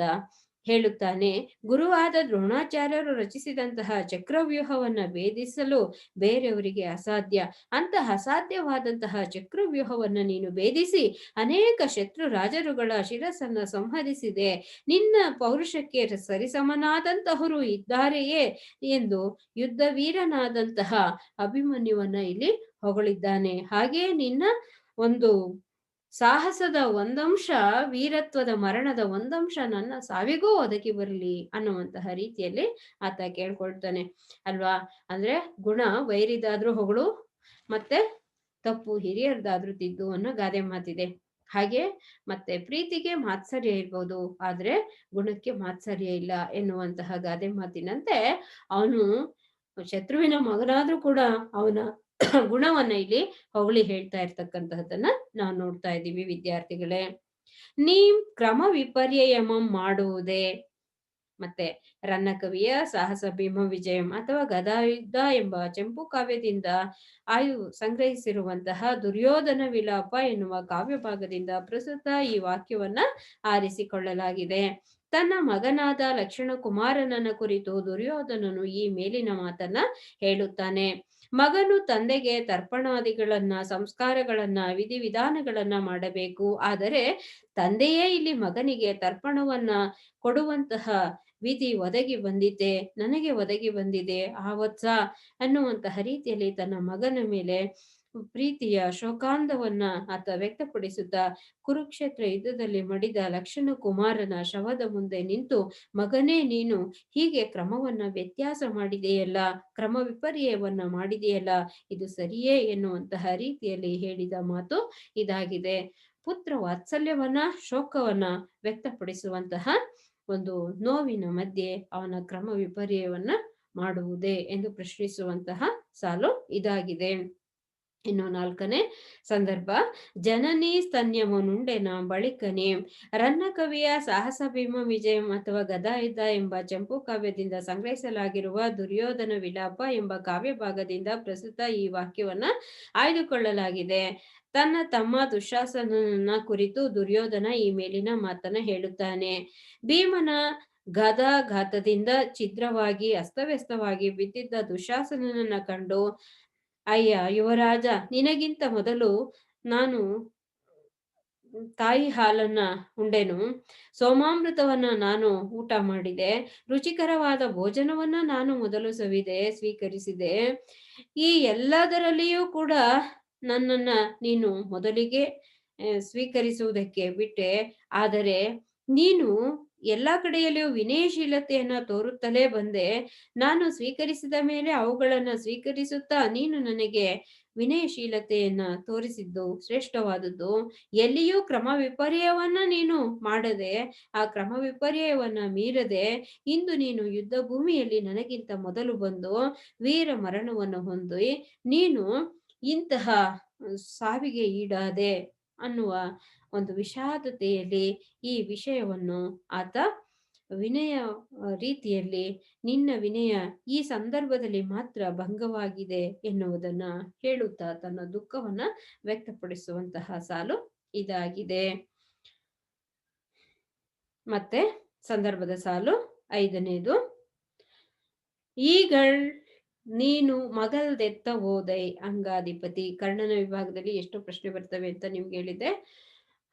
ಹೇಳುತ್ತಾನೆ, ಗುರುವಾದ ದ್ರೋಣಾಚಾರ್ಯರು ರಚಿಸಿದಂತಹ ಚಕ್ರವ್ಯೂಹವನ್ನು ಭೇದಿಸಲು ಬೇರೆಯವರಿಗೆ ಅಸಾಧ್ಯ. ಅಂತಹ ಅಸಾಧ್ಯವಾದಂತಹ ಚಕ್ರವ್ಯೂಹವನ್ನು ನೀನು ಭೇದಿಸಿ, ಅನೇಕ ಶತ್ರು ರಾಜರುಗಳ ಶಿರಸನ್ನ ಸಂಹರಿಸಿದೆ. ನಿನ್ನ ಪೌರುಷಕ್ಕೆ ಸರಿಸಮನಾದಂತಹರು ಇದ್ದಾರೆಯೇ? ಎಂದು ಯುದ್ಧ ವೀರನಾದಂತಹ ಅಭಿಮನ್ಯುವನ್ನ ಇಲ್ಲಿ ಹೊಗಳಿದ್ದಾನೆ. ಹಾಗೆಯೇ ನಿನ್ನ ಒಂದು ಸಾಹಸದ ಒಂದಂಶ ವೀರತ್ವದ ಮರಣದ ಒಂದಂಶ ನನ್ನ ಸಾವಿಗೂ ಒದಗಿ ಬರಲಿ ಅನ್ನುವಂತಹ ರೀತಿಯಲ್ಲಿ ಆತ ಕೇಳ್ಕೊಳ್ತಾನೆ. ಅಲ್ವಾ? ಅಂದ್ರೆ ಗುಣ ವೈರಿದಾದ್ರೂ ಹೊಗಳು, ಮತ್ತೆ ತಪ್ಪು ಹಿರಿಯರ್ದಾದ್ರೂ ತಿದ್ದು ಅನ್ನೋ ಗಾದೆ ಮಾತಿದೆ. ಹಾಗೆ ಮತ್ತೆ ಪ್ರೀತಿಗೆ ಮಾತ್ಸರ್ಯ ಇರ್ಬೋದು, ಆದ್ರೆ ಗುಣಕ್ಕೆ ಮಾತ್ಸರ್ಯ ಇಲ್ಲ ಎನ್ನುವಂತಹ ಗಾದೆ ಮಾತಿನಂತೆ ಅವನು ಶತ್ರುವಿನ ಮಗನಾದ್ರೂ ಕೂಡ ಅವನ ಗುಣವನ್ನ ಇಲ್ಲಿ ಹೊಗಳಿ ಹೇಳ್ತಾ ಇರ್ತಕ್ಕಂತಹದನ್ನ ನಾವು ನೋಡ್ತಾ ಇದ್ದೀವಿ ವಿದ್ಯಾರ್ಥಿಗಳೇ. ನೀಂ ಕ್ರಮ ವಿಪರ್ಯಯಮ ಮಾಡುವುದೇ. ಮತ್ತೆ ರನ್ನಕವಿಯ ಸಾಹಸ ಭೀಮ ವಿಜಯಂ ಅಥವಾ ಗದಾಯುದ್ಧ ಎಂಬ ಚಂಪು ಕಾವ್ಯದಿಂದ ಆಯು ಸಂಗ್ರಹಿಸಿರುವಂತಹ ದುರ್ಯೋಧನ ವಿಲಾಪ ಎನ್ನುವ ಕಾವ್ಯ ಭಾಗದಿಂದ ಪ್ರಸ್ತುತ ಈ ವಾಕ್ಯವನ್ನ ಆರಿಸಿಕೊಳ್ಳಲಾಗಿದೆ. ತನ್ನ ಮಗನಾದ ಲಕ್ಷ್ಮಣ ಕುಮಾರನನ್ನ ಕುರಿತು ದುರ್ಯೋಧನನು ಈ ಮೇಲಿನ ಮಾತನ್ನ ಹೇಳುತ್ತಾನೆ. ಮಗನು ತಂದೆಗೆ ತರ್ಪಣಾದಿಗಳನ್ನ, ಸಂಸ್ಕಾರಗಳನ್ನ ವಿಧಿವಿಧಾನಗಳನ್ನ ಮಾಡಬೇಕು. ಆದರೆ ತಂದೆಯೇ ಇಲ್ಲಿ ಮಗನಿಗೆ ತರ್ಪಣವನ್ನ ಕೊಡುವಂತಹ ವಿಧಿ ಒದಗಿ ಬಂದಿದೆ, ನನಗೆ ಒದಗಿ ಬಂದಿದೆ, ಆವತ್ಸ ಅನ್ನುವಂತಹ ರೀತಿಯಲ್ಲಿ ತನ್ನ ಮಗನ ಮೇಲೆ ಪ್ರೀತಿಯ ಶೋಕಾಂಧವನ್ನ ಆತ ವ್ಯಕ್ತಪಡಿಸುತ್ತಾ, ಕುರುಕ್ಷೇತ್ರ ಯುದ್ಧದಲ್ಲಿ ಮಡಿದ ಲಕ್ಷ್ಮಣ ಕುಮಾರನ ಶವದ ಮುಂದೆ ನಿಂತು, ಮಗನೇ ನೀನು, ಹೀಗೆ ಕ್ರಮವನ್ನ ವ್ಯತ್ಯಾಸ ಮಾಡಿದೆಯಲ್ಲ, ಕ್ರಮ ವಿಪರ್ಯವನ್ನ ಮಾಡಿದೆಯಲ್ಲ, ಇದು ಸರಿಯೇ ಎನ್ನುವಂತಹ ರೀತಿಯಲ್ಲಿ ಹೇಳಿದ ಮಾತು ಇದಾಗಿದೆ. ಪುತ್ರ ವಾತ್ಸಲ್ಯವನ್ನ, ಶೋಕವನ್ನ ವ್ಯಕ್ತಪಡಿಸುವಂತಹ ಒಂದು ನೋವಿನ ಮಧ್ಯೆ ಅವನ ಕ್ರಮ ವಿಪರ್ಯವನ್ನ ಮಾಡುವುದೇ ಎಂದು ಪ್ರಶ್ನಿಸುವಂತಹ ಸಾಲು ಇದಾಗಿದೆ. ಇನ್ನು ನಾಲ್ಕನೇ ಸಂದರ್ಭ. ಜನನಿ ಸ್ತನ್ಯಮನುಂಡೆನ ಬಳಿಕನೆ. ರನ್ನ ಕವಿಯ ಸಾಹಸ ಭೀಮ ವಿಜಯಂ ಅಥವಾ ಗದಾಯುದ್ಧ ಎಂಬ ಚಂಪು ಕಾವ್ಯದಿಂದ ಸಂಗ್ರಹಿಸಲಾಗಿರುವ ದುರ್ಯೋಧನ ವಿಲಾಪ ಎಂಬ ಕಾವ್ಯ ಭಾಗದಿಂದ ಪ್ರಸ್ತುತ ಈ ವಾಕ್ಯವನ್ನ ಆಯ್ದುಕೊಳ್ಳಲಾಗಿದೆ. ತನ್ನ ತಮ್ಮ ದುಶಾಸನನ ಕುರಿತು ದುರ್ಯೋಧನ ಈ ಮೇಲಿನ ಮಾತನ್ನ ಹೇಳುತ್ತಾನೆ. ಭೀಮನ ಗದಾಘಾತದಿಂದ ಛಿದ್ರವಾಗಿ, ಅಸ್ತವ್ಯಸ್ತವಾಗಿ ಬಿದ್ದಿದ್ದ ದುಶಾಸನನ್ನ ಕಂಡು ಅಯ್ಯ, ಯುವರಾಜ, ನಿನಗಿಂತ ಮೊದಲು ನಾನು ತಾಯಿ ಹಾಲನ್ನ ಉಂಡೆನು. ಸೋಮಾಮೃತವನ್ನ ನಾನು ಊಟ ಮಾಡಿದೆ. ರುಚಿಕರವಾದ ಭೋಜನವನ್ನ ನಾನು ಮೊದಲು ಸವಿದೆ, ಸ್ವೀಕರಿಸಿದೆ. ಈ ಎಲ್ಲದರಲ್ಲಿಯೂ ಕೂಡ ನನ್ನನ್ನ ನೀನು ಮೊದಲಿಗೆ ಸ್ವೀಕರಿಸುವುದಕ್ಕೆ ಬಿಟ್ಟೆ. ಆದರೆ ನೀನು ಎಲ್ಲಾ ಕಡೆಯಲ್ಲಿಯೂ ವಿನಯಶೀಲತೆಯನ್ನ ತೋರುತ್ತಲೇ ಬಂದೆ. ನಾನು ಸ್ವೀಕರಿಸಿದ ಮೇಲೆ ಅವುಗಳನ್ನ ಸ್ವೀಕರಿಸುತ್ತಾ ನೀನು ನನಗೆ ವಿನಯಶೀಲತೆಯನ್ನ ತೋರಿಸಿದ್ದು ಶ್ರೇಷ್ಠವಾದದ್ದು. ಎಲ್ಲಿಯೂ ಕ್ರಮ ವಿಪರ್ಯವನ್ನ ನೀನು ಮಾಡದೆ, ಆ ಕ್ರಮ ವಿಪರ್ಯವನ್ನ ಮೀರದೆ ಇಂದು ನೀನು ಯುದ್ಧ ಭೂಮಿಯಲ್ಲಿ ನನಗಿಂತ ಮೊದಲು ಬಂದು ವೀರ ಮರಣವನ್ನು ಹೊಂದಿ ನೀನು ಇಂತಹ ಸಾವಿಗೆ ಈಡಾದೆ ಅನ್ನುವ ಒಂದು ವಿಷಾದತೆಯಲ್ಲಿ ಈ ವಿಷಯವನ್ನು ಆತ ವಿನಯ ರೀತಿಯಲ್ಲಿ ನಿನ್ನ ವಿನಯ ಈ ಸಂದರ್ಭದಲ್ಲಿ ಮಾತ್ರ ಭಂಗವಾಗಿದೆ ಎನ್ನುವುದನ್ನ ಹೇಳುತ್ತಾ ತನ್ನ ದುಃಖವನ್ನ ವ್ಯಕ್ತಪಡಿಸುವಂತಹ ಸಾಲು ಇದಾಗಿದೆ. ಮತ್ತೆ ಸಂದರ್ಭದ ಸಾಲು ಐದನೇದು ಈಗ ನೀನು ಮಗಲ್ದೆತ್ತ ಹೋದೈ ಅಂಗಾಧಿಪತಿ. ಕರ್ಣನ ವಿಭಾಗದಲ್ಲಿ ಎಷ್ಟು ಪ್ರಶ್ನೆ ಬರ್ತವೆ ಅಂತ ನಿಮ್ಗೆ ಹೇಳಿದೆ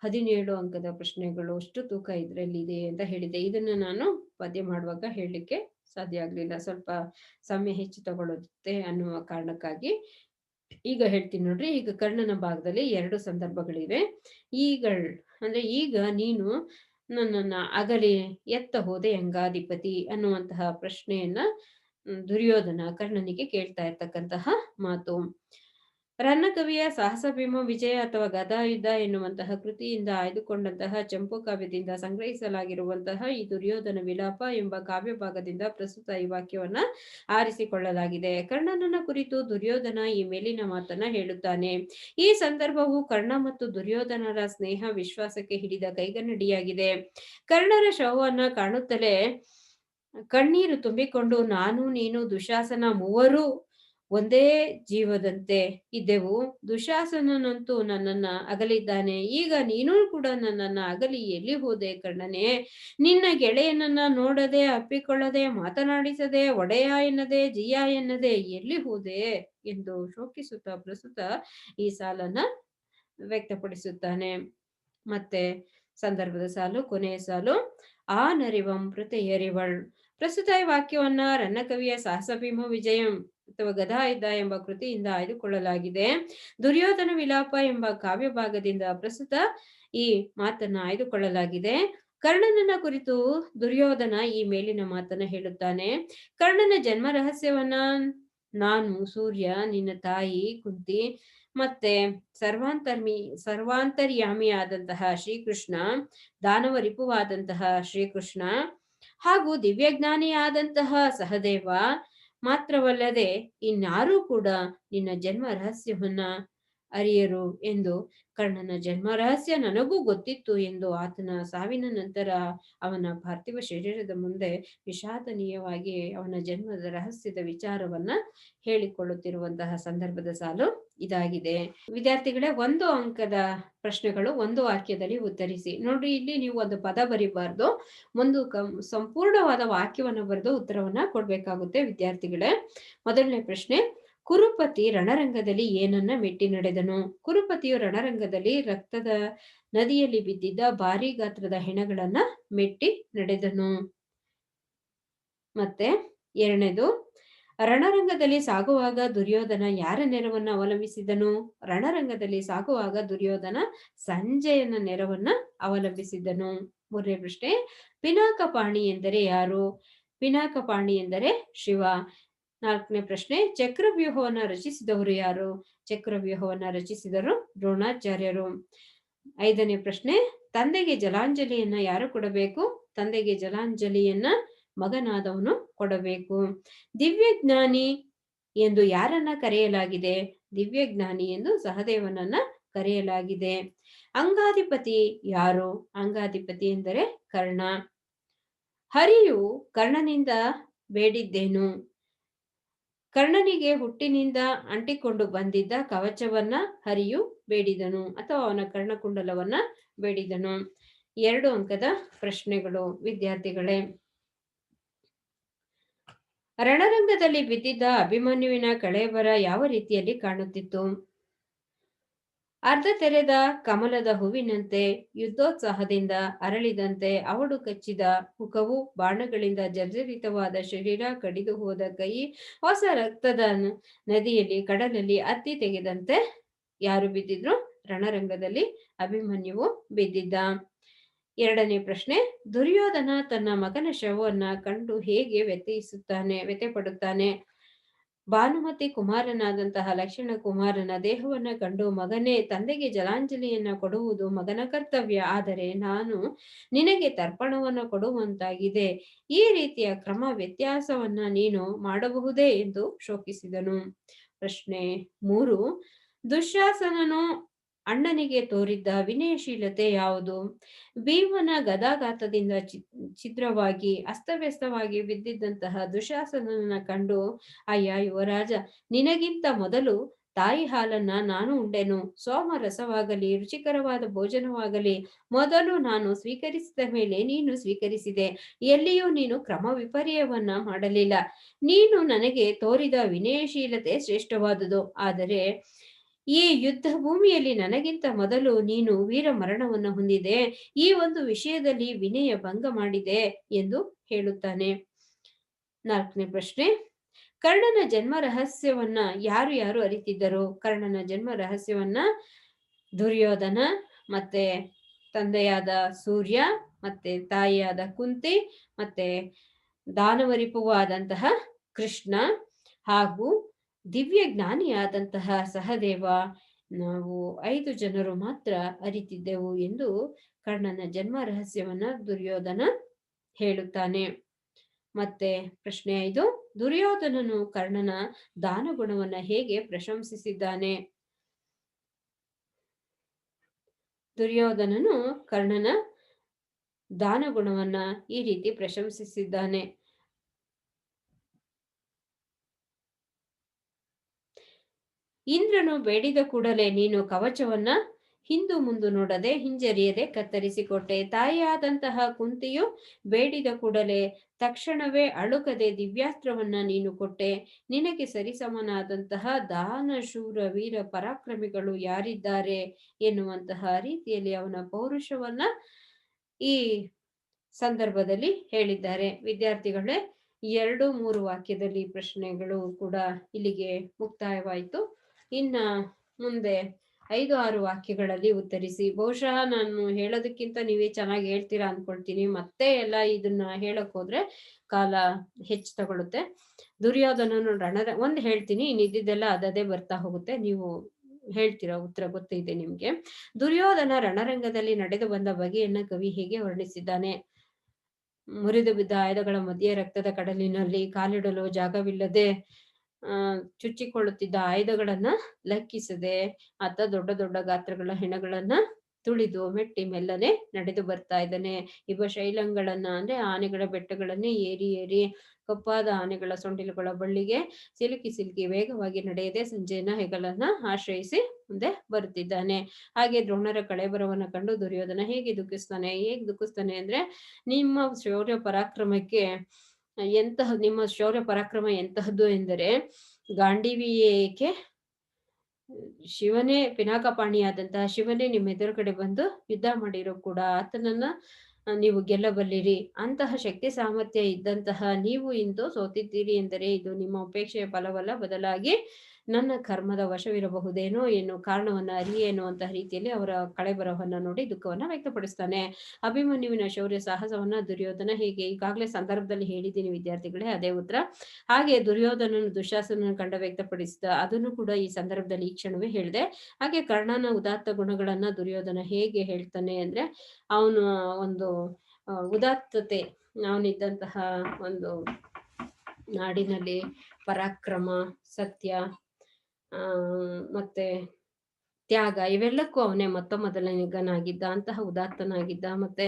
ಹದಿನೇಳು ಅಂಕದ ಪ್ರಶ್ನೆಗಳು ಅಷ್ಟು ತೂಕ ಇದರಲ್ಲಿ ಇದೆ ಅಂತ ಹೇಳಿದೆ. ಇದನ್ನ ನಾನು ಪದ್ಯ ಮಾಡುವಾಗ ಹೇಳಲಿಕ್ಕೆ ಸಾಧ್ಯ ಆಗ್ಲಿಲ್ಲ. ಸ್ವಲ್ಪ ಸಮಯ ಹೆಚ್ಚು ತಗೊಳ್ಳುತ್ತೆ ಅನ್ನುವ ಕಾರಣಕ್ಕಾಗಿ. ಈಗ ಹೇಳ್ತೀನಿ ನೋಡ್ರಿ, ಈಗ ಕರ್ಣನ ಭಾಗದಲ್ಲಿ ಎರಡು ಸಂದರ್ಭಗಳಿವೆ. ಈಗ ಅಂದ್ರೆ ಈಗ ನೀನು ನನ್ನನ್ನ ಅಗಲಿ ಎತ್ತ ಹೋದೆ ಅಂಗಾಧಿಪತಿ ಅನ್ನುವಂತಹ ಪ್ರಶ್ನೆಯನ್ನ, ದುರ್ಯೋಧನ ಕರ್ಣನಿಗೆ ಕೇಳ್ತಾ ಇರ್ತಕ್ಕಂತಹ ಮಾತು. ರನ್ನಕವಿಯ ಸಾಹಸ ಭೀಮ ವಿಜಯ ಅಥವಾ ಗದಾಯುದ್ಧ ಎನ್ನುವಂತಹ ಕೃತಿಯಿಂದ ಆಯ್ದುಕೊಂಡಂತಹ ಚಂಪು ಕಾವ್ಯದಿಂದ ಸಂಗ್ರಹಿಸಲಾಗಿರುವಂತಹ ಈ ದುರ್ಯೋಧನ ವಿಲಾಪ ಎಂಬ ಕಾವ್ಯ ಭಾಗದಿಂದ ಪ್ರಸ್ತುತ ಈ ವಾಕ್ಯವನ್ನ ಆರಿಸಿಕೊಳ್ಳಲಾಗಿದೆ. ಕರ್ಣನನ ಕುರಿತು ದುರ್ಯೋಧನ ಈ ಮೇಲಿನ ಮಾತನ್ನ ಹೇಳುತ್ತಾನೆ. ಈ ಸಂದರ್ಭವು ಕರ್ಣ ಮತ್ತು ದುರ್ಯೋಧನರ ಸ್ನೇಹ ವಿಶ್ವಾಸಕ್ಕೆ ಹಿಡಿದ ಕೈಗನ್ನಡಿಯಾಗಿದೆ. ಕರ್ಣರ ಶವವನ್ನ ಕಾಣುತ್ತಲೇ ಕಣ್ಣೀರು ತುಂಬಿಕೊಂಡು, ನಾನು, ನೀನು, ದುಶಾಸನ ಮೂವರು ಒಂದೇ ಜೀವದಂತೆ ಇದ್ದೆವು. ದುಶಾಸನನಂತೂ ನನ್ನನ್ನ ಅಗಲಿದ್ದಾನೆ. ಈಗ ನೀನೂ ಕೂಡ ನನ್ನನ್ನ ಅಗಲಿ ಎಲ್ಲಿ ಹೋದೆ ಕಣ್ಣನೆ? ನಿನ್ನ ಗೆಳೆಯನನ್ನ ನೋಡದೆ, ಅಪ್ಪಿಕೊಳ್ಳದೆ, ಮಾತನಾಡಿಸದೆ, ಒಡೆಯ ಎನ್ನದೆ, ಜಿಯ ಎನ್ನದೆ ಎಲ್ಲಿ ಹೋದೆ? ಎಂದು ಶೋಕಿಸುತ್ತಾ ಪ್ರಸ್ತುತ ಈ ಸಾಲನ್ನ ವ್ಯಕ್ತಪಡಿಸುತ್ತಾನೆ. ಮತ್ತೆ ಸಂದರ್ಭದ ಸಾಲು, ಕೊನೆಯ ಸಾಲು, ಆ ನರಿವಂ ಪ್ರತೆಯರಿವಳ್ ಪ್ರಸ್ತುತ ಈ ವಾಕ್ಯವನ್ನ ರನ್ನಕವಿಯ ಸಾಹಸಭೀಮ ವಿಜಯಂ ಅಥವಾ ಗದಾಯುದ್ಧ ಎಂಬ ಕೃತಿಯಿಂದ ಆಯ್ದುಕೊಳ್ಳಲಾಗಿದೆ. ದುರ್ಯೋಧನ ವಿಲಾಪ ಎಂಬ ಕಾವ್ಯ ಭಾಗದಿಂದ ಪ್ರಸ್ತುತ ಈ ಮಾತನ್ನ ಆಯ್ದುಕೊಳ್ಳಲಾಗಿದೆ. ಕರ್ಣನನ್ನ ಕುರಿತು ದುರ್ಯೋಧನ ಈ ಮೇಲಿನ ಮಾತನ್ನ ಹೇಳುತ್ತಾನೆ. ಕರ್ಣನ ಜನ್ಮ ರಹಸ್ಯವನ್ನ ನಾನು, ಸೂರ್ಯ, ನಿನ್ನ ತಾಯಿ, ಕುಂತಿ ಮತ್ತೆ ಸರ್ವಾಂತರ್ಮಿ, ಸರ್ವಾಂತರ್ಯಾಮಿಯಾದಂತಹ ಶ್ರೀಕೃಷ್ಣ ದಾನವ ರಿಪುವಾದಂತಹ ಶ್ರೀಕೃಷ್ಣ ಹಾಗೂ ದಿವ್ಯಜ್ಞಾನಿಯಾದಂತಹ ಸಹದೇವ ಮಾತ್ರವಲ್ಲದೆ ಇನ್ಯಾರೂ ಕೂಡ ನಿನ್ನ ಜನ್ಮ ರಹಸ್ಯವನ್ನ ಅರಿಯರು ಎಂದು ಕರ್ಣನ ಜನ್ಮ ರಹಸ್ಯ ನನಗೂ ಗೊತ್ತಿತ್ತು ಎಂದು ಆತನ ಸಾವಿನ ನಂತರ ಅವನ ಪಾರ್ಥಿವ ಶರೀರದ ಮುಂದೆ ವಿಷಾದನೀಯವಾಗಿ ಅವನ ಜನ್ಮದ ರಹಸ್ಯದ ವಿಚಾರವನ್ನ ಹೇಳಿಕೊಳ್ಳುತ್ತಿರುವಂತಹ ಸಂದರ್ಭದ ಸಾಲು ಇದಾಗಿದೆ. ವಿದ್ಯಾರ್ಥಿಗಳೇ ಒಂದು ಅಂಕದ ಪ್ರಶ್ನೆಗಳು ಒಂದು ವಾಕ್ಯದಲ್ಲಿ ಉತ್ತರಿಸಿ. ನೋಡ್ರಿ ಇಲ್ಲಿ ನೀವು ಒಂದು ಪದ ಬರಿಬಾರ್ದು. ಒಂದು ಸಂಪೂರ್ಣವಾದ ವಾಕ್ಯವನ್ನು ಬರೆದು ಉತ್ತರವನ್ನ ಕೊಡ್ಬೇಕಾಗುತ್ತೆ ವಿದ್ಯಾರ್ಥಿಗಳೇ. ಮೊದಲನೇ ಪ್ರಶ್ನೆ, ಕುರುಪತಿ ರಣರಂಗದಲ್ಲಿ ಏನನ್ನ ಮೆಟ್ಟಿ ನಡೆದನು? ಕುರುಪತಿಯು ರಣರಂಗದಲ್ಲಿ ರಕ್ತದ ನದಿಯಲ್ಲಿ ಬಿದ್ದಿದ್ದ ಭಾರಿ ಗಾತ್ರದ ಹೆಣಗಳನ್ನ ಮೆಟ್ಟಿ ನಡೆದನು. ಮತ್ತೆ ಎರಡನೇದು ರಣರಂಗದಲ್ಲಿ ಸಾಗುವಾಗ ದುರ್ಯೋಧನ ಯಾರ ನೆರವನ್ನ ಅವಲಂಬಿಸಿದನು? ರಣರಂಗದಲ್ಲಿ ಸಾಗುವಾಗ ದುರ್ಯೋಧನ ಸಂಜಯನ ನೆರವನ್ನ ಅವಲಂಬಿಸಿದ್ದನು ಮೂರನೇ ಪ್ರಶ್ನೆ ಪಿನಾಕಪಾಣಿ ಎಂದರೆ ಯಾರು? ಪಿನಾಕಪಾಣಿ ಎಂದರೆ ಶಿವ. ನಾಲ್ಕನೇ ಪ್ರಶ್ನೆ, ಚಕ್ರವ್ಯೂಹವನ್ನ ರಚಿಸಿದವರು ಯಾರು? ಚಕ್ರವ್ಯೂಹವನ್ನ ರಚಿಸಿದರು ದ್ರೋಣಾಚಾರ್ಯರು. ಐದನೇ ಪ್ರಶ್ನೆ, ತಂದೆಗೆ ಜಲಾಂಜಲಿಯನ್ನ ಯಾರು ಕೊಡಬೇಕು? ತಂದೆಗೆ ಜಲಾಂಜಲಿಯನ್ನ ಮಗನಾದವನು ಕೊಡಬೇಕು. ದಿವ್ಯಜ್ಞಾನಿ ಎಂದು ಯಾರನ್ನ ಕರೆಯಲಾಗಿದೆ? ದಿವ್ಯಜ್ಞಾನಿ ಎಂದು ಸಹದೇವನನ್ನ ಕರೆಯಲಾಗಿದೆ. ಅಂಗಾಧಿಪತಿ ಯಾರು? ಅಂಗಾಧಿಪತಿ ಎಂದರೆ ಕರ್ಣ. ಹರಿಯು ಕರ್ಣನಿಂದ ಬೇಡಿದ್ದೇನು. ಕರ್ಣನಿಗೆ ಹುಟ್ಟಿನಿಂದ ಅಂಟಿಕೊಂಡು ಬಂದಿದ್ದ ಕವಚವನ್ನ ಹರಿಯು ಬೇಡಿದನು ಅಥವಾ ಅವನ ಕರ್ಣಕುಂಡಲವನ್ನ ಬೇಡಿದನು. ಎರಡು ಅಂಕದ ಪ್ರಶ್ನೆಗಳು, ವಿದ್ಯಾರ್ಥಿಗಳೇ. ರಣರಂಗದಲ್ಲಿ ಬಿದ್ದಿದ್ದ ಅಭಿಮನ್ಯುವಿನ ಕಳೆಬರ ಯಾವ ರೀತಿಯಲ್ಲಿ ಕಾಣುತ್ತಿತ್ತು? ಅರ್ಧ ತೆರೆದ ಕಮಲದ ಹೂವಿನಂತೆ, ಯುದ್ಧೋತ್ಸಾಹದಿಂದ ಅರಳಿದಂತೆ ಅವಳು ಕಚ್ಚಿದ ಮುಖವು ಬಾಣಗಳಿಂದ ಜರ್ಜರಿತವಾದ ಶರೀರ ಕಡಿದು ಹೋದ ಕೈ, ಹೊಸ ರಕ್ತದ ನದಿಯಲ್ಲಿ, ಕಡಲಲ್ಲಿ ಅತ್ತಿ ತೆಗೆದಂತೆ ಯಾರು ಬಿದ್ದಿದ್ರು? ರಣರಂಗದಲ್ಲಿ ಅಭಿಮನ್ಯುವು ಬಿದ್ದಿದ್ದ. ಎರಡನೇ ಪ್ರಶ್ನೆ, ದುರ್ಯೋಧನ ತನ್ನ ಮಗನ ಶವವನ್ನ ಕಂಡು ಹೇಗೆ ವ್ಯತಿಸುತ್ತಾನೆ ವ್ಯತೆ ಪಡುತ್ತಾನೆ ಭಾನುಮತಿ ಕುಮಾರನಾದಂತಹ ಲಕ್ಷ್ಮಣ ಕುಮಾರನ ದೇಹವನ್ನ ಕಂಡು ಮಗನೇ ತಂದೆಗೆ ಜಲಾಂಜಲಿಯನ್ನ ಕೊಡುವುದು ಮಗನ ಕರ್ತವ್ಯ. ಆದರೆ ನಾನು ನಿನಗೆ ತರ್ಪಣವನ್ನು ಕೊಡುವಂತಾಗಿದೆ. ಈ ರೀತಿಯ ಕ್ರಮ ವ್ಯತ್ಯಾಸವನ್ನ ನೀನು ಮಾಡಬಹುದೇ? ಎಂದು ಶೋಕಿಸಿದನು. ಪ್ರಶ್ನೆ ಮೂರು, ದುಶ್ಯಾಸನನು ಅಣ್ಣನಿಗೆ ತೋರಿದ್ದ ವಿನಯಶೀಲತೆ ಯಾವುದು? ಭೀಮನ ಗದಾಘಾತದಿಂದ ಛಿದ್ರವಾಗಿ, ಅಸ್ತವ್ಯಸ್ತವಾಗಿ ಬಿದ್ದಿದ್ದಂತಹ ದುಶಾಸನನ ಕಂಡು, ಅಯ್ಯ ಯುವರಾಜ, ನಿನಗಿಂತ ಮೊದಲು ತಾಯಿ ಹಾಲನ್ನ ನಾನು ಉಂಡೆನು. ಸೋಮ ರಸವಾಗಲಿ ರುಚಿಕರವಾದ ಭೋಜನವಾಗಲಿ, ಮೊದಲು ನಾನು ಸ್ವೀಕರಿಸಿದ ಮೇಲೆ ನೀನು ಸ್ವೀಕರಿಸಿದೆ. ಎಲ್ಲಿಯೂ ನೀನು ಕ್ರಮ ವಿಪರ್ಯವನ್ನ ಮಾಡಲಿಲ್ಲ. ನೀನು ನನಗೆ ತೋರಿದ ವಿನಯಶೀಲತೆ ಶ್ರೇಷ್ಠವಾದುದು. ಆದರೆ ಈ ಯುದ್ಧ ಭೂಮಿಯಲ್ಲಿ ನನಗಿಂತ ಮೊದಲು ನೀನು ವೀರ ಮರಣವನ್ನು ಹೊಂದಿದೆ, ಈ ಒಂದು ವಿಷಯದಲ್ಲಿ ವಿನಯ ಭಂಗ ಮಾಡಿದೆ ಎಂದು ಹೇಳುತ್ತಾನೆ. ನಾಲ್ಕನೇ ಪ್ರಶ್ನೆ, ಕರ್ಣನ ಜನ್ಮ ರಹಸ್ಯವನ್ನ ಯಾರು ಯಾರು ಅರಿತಿದ್ದರು? ಕರ್ಣನ ಜನ್ಮ ರಹಸ್ಯವನ್ನ ದುರ್ಯೋಧನ ಮತ್ತೆ ತಂದೆಯಾದ ಸೂರ್ಯ ಮತ್ತೆ ತಾಯಿಯಾದ ಕುಂತಿ ಮತ್ತೆ ದಾನವರಿಪುವಾದಂತಹ ಕೃಷ್ಣ ಹಾಗೂ ದಿವ್ಯ ಜ್ಞಾನಿಯಾದಂತಹ ಸಹದೇವ, ನಾವು ಐದು ಜನರು ಮಾತ್ರ ಅರಿತಿದ್ದೆವು ಎಂದು ಕರ್ಣನ ಜನ್ಮ ರಹಸ್ಯವನ್ನ ದುರ್ಯೋಧನ ಹೇಳುತ್ತಾನೆ. ಮತ್ತೆ ಪ್ರಶ್ನೆ ಐದು, ದುರ್ಯೋಧನನು ಕರ್ಣನ ದಾನಗುಣವನ್ನ ಹೇಗೆ ಪ್ರಶಂಸಿಸಿದ್ದಾನೆ? ದುರ್ಯೋಧನನು ಕರ್ಣನ ದಾನಗುಣವನ್ನ ಈ ರೀತಿ ಪ್ರಶಂಸಿಸಿದ್ದಾನೆ. ಇಂದ್ರನು ಬೇಡಿದ ಕೂಡಲೇ ನೀನು ಕವಚವನ್ನ ಹಿಂದು ಮುಂದು ನೋಡದೆ ಹಿಂಜರಿಯದೆ ಕತ್ತರಿಸಿಕೊಟ್ಟೆ. ತಾಯಿಯಾದಂತಹ ಕುಂತಿಯು ಬೇಡಿದ ಕೂಡಲೇ ತಕ್ಷಣವೇ ಅಳುಕದೆ ದಿವ್ಯಾಸ್ತ್ರವನ್ನ ನೀನು ಕೊಟ್ಟೆ. ನಿನಗೆ ಸರಿಸಮನಾದಂತಹ ದಾನ ಶೂರ ವೀರ ಪರಾಕ್ರಮಿಗಳು ಯಾರಿದ್ದಾರೆ ಎನ್ನುವಂತಹ ರೀತಿಯಲ್ಲಿ ಅವನ ಪೌರುಷವನ್ನ ಈ ಸಂದರ್ಭದಲ್ಲಿ ಹೇಳಿದ್ದಾರೆ. ವಿದ್ಯಾರ್ಥಿಗಳೇ, ಎರಡು ಮೂರು ವಾಕ್ಯದಲ್ಲಿ ಪ್ರಶ್ನೆಗಳು ಕೂಡ ಇಲ್ಲಿಗೆ ಮುಕ್ತಾಯವಾಯಿತು. ಇನ್ನ ಮುಂದೆ ಐದು, ಆರು ವಾಕ್ಯಗಳಲ್ಲಿ ಉತ್ತರಿಸಿ, ಬಹುಶಃ ನಾನು ಹೇಳೋದಕ್ಕಿಂತ ನೀವೇ ಚೆನ್ನಾಗಿ ಹೇಳ್ತೀರಾ ಅನ್ಕೊಳ್ತೀನಿ. ಮತ್ತೆ ಎಲ್ಲ ಇದನ್ನ ಹೇಳಕ್ ಹೋದ್ರೆ ಕಾಲ ಹೆಚ್ಚು ತಗೊಳುತ್ತೆ. ದುರ್ಯೋಧನನು ರಣರ, ಒಂದ್ ಹೇಳ್ತೀನಿ ಇನ್ನಿದ್ದೆಲ್ಲ ಅದದೇ ಬರ್ತಾ ಹೋಗುತ್ತೆ. ನೀವು ಹೇಳ್ತೀರಾ ಉತ್ತರ ಗೊತ್ತಿದೆ ನಿಮ್ಗೆ. ದುರ್ಯೋಧನ ರಣರಂಗದಲ್ಲಿ ನಡೆದು ಬಂದ ಬಗೆಯನ್ನ ಕವಿ ಹೇಗೆ ವರ್ಣಿಸಿದ್ದಾನೆ? ಮುರಿದು ಬಿದ್ದ ಆಯುಧಗಳ ಮಧ್ಯೆ ರಕ್ತದ ಕಡಲಿನಲ್ಲಿ ಕಾಲಿಡಲು ಜಾಗವಿಲ್ಲದೆ ಚುಚ್ಚಿಕೊಳ್ಳುತ್ತಿದ್ದ ಆಯುಧಗಳನ್ನ ಲೆಕ್ಕಿಸದೆ ಆತ ದೊಡ್ಡ ದೊಡ್ಡ ಗಾತ್ರಗಳ ಹೆಣಗಳನ್ನ ತುಳಿದು ಮೆಟ್ಟಿ ಮೆಲ್ಲನೆ ನಡೆದು ಬರ್ತಾ ಇದ್ದಾನೆ. ಇವ ಶೈಲಂಗಳನ್ನ ಅಂದ್ರೆ ಆನೆಗಳ ಬೆಟ್ಟಗಳನ್ನೇ ಏರಿ ಏರಿ ಕಪ್ಪಾದ ಆನೆಗಳ ಸೊಂಡಿಲುಗಳ ಬಳ್ಳಿಗೆ ಸಿಲುಕಿ ಸಿಲುಕಿ ವೇಗವಾಗಿ ನಡೆಯದೆ ಸಂಜೆಯನ್ನ ಹೆಗಲನ್ನ ಆಶ್ರಯಿಸಿ ಮುಂದೆ ಬರುತ್ತಿದ್ದಾನೆ. ಹಾಗೆ ದ್ರೋಣರ ಕಳೆಬರವನ್ನ ಕಂಡು ದುರ್ಯೋಧನ ಹೇಗೆ ದುಃಖಿಸ್ತಾನೆ? ಹೇಗೆ ದುಃಖಿಸ್ತಾನೆ ಅಂದ್ರೆ ನಿಮ್ಮ ಶೌರ್ಯ ಪರಾಕ್ರಮಕ್ಕೆ ಎಂತಹ ನಿಮ್ಮ ಶೌರ್ಯ ಪರಾಕ್ರಮ ಎಂತಹದ್ದು ಎಂದರೆ ಗಾಂಡಿವಿಯೇಕೆ ಶಿವನೇ ಪಿನಾಕಪಾಣಿಯಾದಂತಹ ಶಿವನೇ ನಿಮ್ಮ ಎದುರುಗಡೆ ಬಂದು ಯುದ್ಧ ಮಾಡಿರೋ ಕೂಡ ಆತನನ್ನ ನೀವು ಗೆಲ್ಲಬಲ್ಲಿರಿ. ಅಂತಹ ಶಕ್ತಿ ಸಾಮರ್ಥ್ಯ ಇದ್ದಂತಹ ನೀವು ಇಂದು ಸೋತಿದ್ದೀರಿ ಎಂದರೆ ಇದು ನಿಮ್ಮ ಉಪೇಕ್ಷೆಯ ಫಲವಲ್ಲ. ಬದಲಾಗಿ ನನ್ನ ಕರ್ಮದ ವಶವಿರಬಹುದೇನೋ, ಏನು ಕಾರಣವನ್ನ ಅರಿಯೇನೋ ಅಂತ ರೀತಿಯಲ್ಲಿ ಅವರ ಕಳೆಬರವನ್ನ ನೋಡಿ ದುಃಖವನ್ನ ವ್ಯಕ್ತಪಡಿಸ್ತಾನೆ. ಅಭಿಮನ್ಯುವಿನ ಶೌರ್ಯ ಸಾಹಸವನ್ನ ದುರ್ಯೋಧನ ಹೇಗೆ ಈಗಾಗಲೇ ಸಂದರ್ಭದಲ್ಲಿ ಹೇಳಿದ್ದೀನಿ ವಿದ್ಯಾರ್ಥಿಗಳೇ, ಅದೇ ಉತ್ತರ. ಹಾಗೆ ದುರ್ಯೋಧನನು ದುಶಾಸನ ಕಂಡ ವ್ಯಕ್ತಪಡಿಸಿದ ಅದನ್ನು ಕೂಡ ಈ ಸಂದರ್ಭದಲ್ಲಿ ಈ ಕ್ಷಣವೇ ಹೇಳಿದೆ. ಹಾಗೆ ಕರ್ಣನ ಉದಾತ್ತ ಗುಣಗಳನ್ನ ದುರ್ಯೋಧನ ಹೇಗೆ ಹೇಳ್ತಾನೆ ಅಂದ್ರೆ, ಅವನು ಒಂದು ಉದಾತ್ತತೆ, ಅವನಿದ್ದಂತಹ ಒಂದು ನಾಡಿನಲ್ಲಿ ಪರಾಕ್ರಮ, ಸತ್ಯ ಮತ್ತೆ ತ್ಯಾಗ, ಇವೆಲ್ಲಕ್ಕೂ ಅವನೇ ಮೊತ್ತ ಮೊದಲನಿಗನಾಗಿದ್ದ, ಅಂತಹ ಉದಾತ್ತನಾಗಿದ್ದ, ಮತ್ತೆ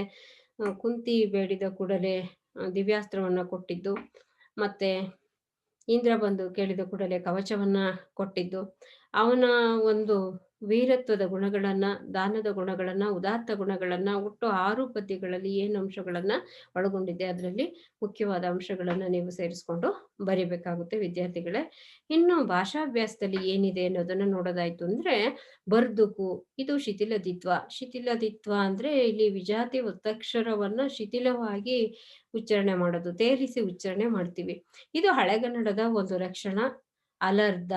ಕುಂತಿ ಬೇಡಿದ ಕೂಡಲೇ ದಿವ್ಯಾಸ್ತ್ರವನ್ನ ಕೊಟ್ಟಿದ್ದು, ಮತ್ತೆ ಇಂದ್ರ ಬಂದು ಕೇಳಿದ ಕೂಡಲೇ ಕವಚವನ್ನ ಕೊಟ್ಟಿದ್ದು, ಅವನ ಒಂದು ವೀರತ್ವದ ಗುಣಗಳನ್ನ, ದಾನದ ಗುಣಗಳನ್ನ, ಉದಾತ್ತ ಗುಣಗಳನ್ನ, ಒಟ್ಟು ಆರು ಪದ್ಯಗಳಲ್ಲಿ ಏನು ಅಂಶಗಳನ್ನ ಒಳಗೊಂಡಿದೆ ಅದರಲ್ಲಿ ಮುಖ್ಯವಾದ ಅಂಶಗಳನ್ನ ನೀವು ಸೇರಿಸ್ಕೊಂಡು ಬರಿಬೇಕಾಗುತ್ತೆ ವಿದ್ಯಾರ್ಥಿಗಳೇ. ಇನ್ನು ಭಾಷಾಭ್ಯಾಸದಲ್ಲಿ ಏನಿದೆ ಅನ್ನೋದನ್ನ ನೋಡೋದಾಯ್ತು ಅಂದ್ರೆ ಬರ್ದುಕು, ಇದು ಶಿಥಿಲದಿತ್ವ. ಶಿಥಿಲದಿತ್ವ ಅಂದ್ರೆ ಇಲ್ಲಿ ವಿಜಾತಿ ಒತ್ತಕ್ಷರವನ್ನ ಶಿಥಿಲವಾಗಿ ಉಚ್ಚಾರಣೆ ಮಾಡೋದು, ತೇರಿಸಿ ಉಚ್ಚಾರಣೆ ಮಾಡ್ತೀವಿ. ಇದು ಹಳೆಗನ್ನಡದ ಒಂದು ಲಕ್ಷಣ ಅಲರ್ಧ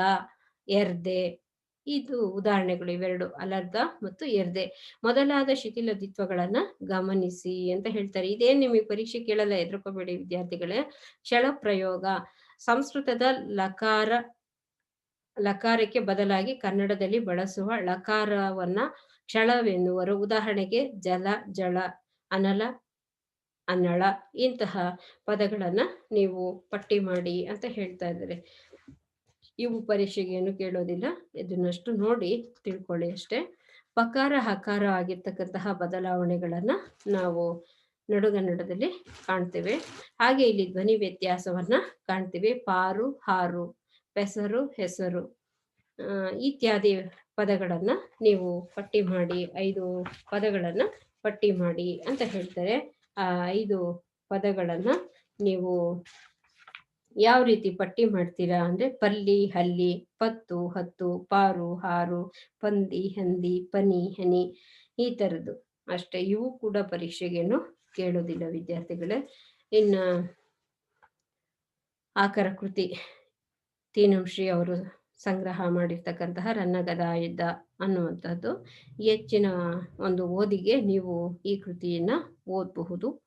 ಎರ್ದೆ ಇದು ಉದಾಹರಣೆಗಳು ಇವೆರಡು. ಅಲರ್ಧ ಮತ್ತು ಎರ್ದೆ ಮೊದಲಾದ ಶಿಥಿಲದಿತ್ವಗಳನ್ನ ಗಮನಿಸಿ ಅಂತ ಹೇಳ್ತಾರೆ. ಇದೇನ್ ನಿಮಗೆ ಪರೀಕ್ಷೆ ಕೇಳಲ್ಲ ಎದುರ್ಕೋಬೇಡಿ ವಿದ್ಯಾರ್ಥಿಗಳೇ. ಕ್ಷಳ ಪ್ರಯೋಗ. ಸಂಸ್ಕೃತದ ಲಕಾರ, ಲಕಾರಕ್ಕೆ ಬದಲಾಗಿ ಕನ್ನಡದಲ್ಲಿ ಬಳಸುವ ಲಕಾರವನ್ನ ಕ್ಷಳವೆನ್ನುವರು ಉದಾಹರಣೆಗೆ ಜಲ, ಜಳ, ಅನಲ, ಅನಳ ಇಂತಹ ಪದಗಳನ್ನ ನೀವು ಪಟ್ಟಿ ಮಾಡಿ ಅಂತ ಹೇಳ್ತಾ ಇದ್ದಾರೆ. ಇವು ಪರೀಕ್ಷೆಗೆ ಏನು ಕೇಳೋದಿಲ್ಲ? ಇದನ್ನಷ್ಟು ನೋಡಿ ತಿಳ್ಕೊಳ್ಳಿ ಅಷ್ಟೇ. ಪಕಾರ ಹಕಾರ ಆಗಿರ್ತಕ್ಕಂತಹ ಬದಲಾವಣೆಗಳನ್ನ ನಾವು ನಡುಗನ್ನಡದಲ್ಲಿ ಕಾಣ್ತೇವೆ. ಹಾಗೆ ಇಲ್ಲಿ ಧ್ವನಿ ವ್ಯತ್ಯಾಸವನ್ನ ಕಾಣ್ತೀವಿ. ಪಾರು, ಹಾರು, ಪೆಸರು, ಹೆಸರು ಇತ್ಯಾದಿ ಪದಗಳನ್ನ ನೀವು ಪಟ್ಟಿ ಮಾಡಿ, ಐದು ಪದಗಳನ್ನ ಪಟ್ಟಿ ಮಾಡಿ ಅಂತ ಹೇಳ್ತಾರೆ. ಆ, ಐದು ಪದಗಳನ್ನ ನೀವು ಯಾವ ರೀತಿ ಪಟ್ಟಿ ಮಾಡ್ತೀರಾ ಅಂದ್ರೆ ಪಲ್ಲಿ, ಹಲ್ಲಿ, ಪತ್ತು, ಹತ್ತು, ಪಾರು, ಹಾರು, ಪಂದಿ, ಹಂದಿ, ಪನಿ, ಹನಿ ಈ ತರದ್ದು. ಅಷ್ಟೇ, ಇವು ಕೂಡ ಪರೀಕ್ಷೆಗೇನು ಕೇಳೋದಿಲ್ಲ ವಿದ್ಯಾರ್ಥಿಗಳೇ. ಇನ್ನ ಆಕರ ಕೃತಿ, ತೀನಂಶ್ರೀ ಅವರು ಸಂಗ್ರಹ ಮಾಡಿರ್ತಕ್ಕಂತಹ ರನ್ನಗದ ಆಯುಧ ಅನ್ನುವಂಥದ್ದು. ಹೆಚ್ಚಿನ ಒಂದು ಓದಿಗೆ ನೀವು ಈ ಕೃತಿಯನ್ನ ಓದಬಹುದು.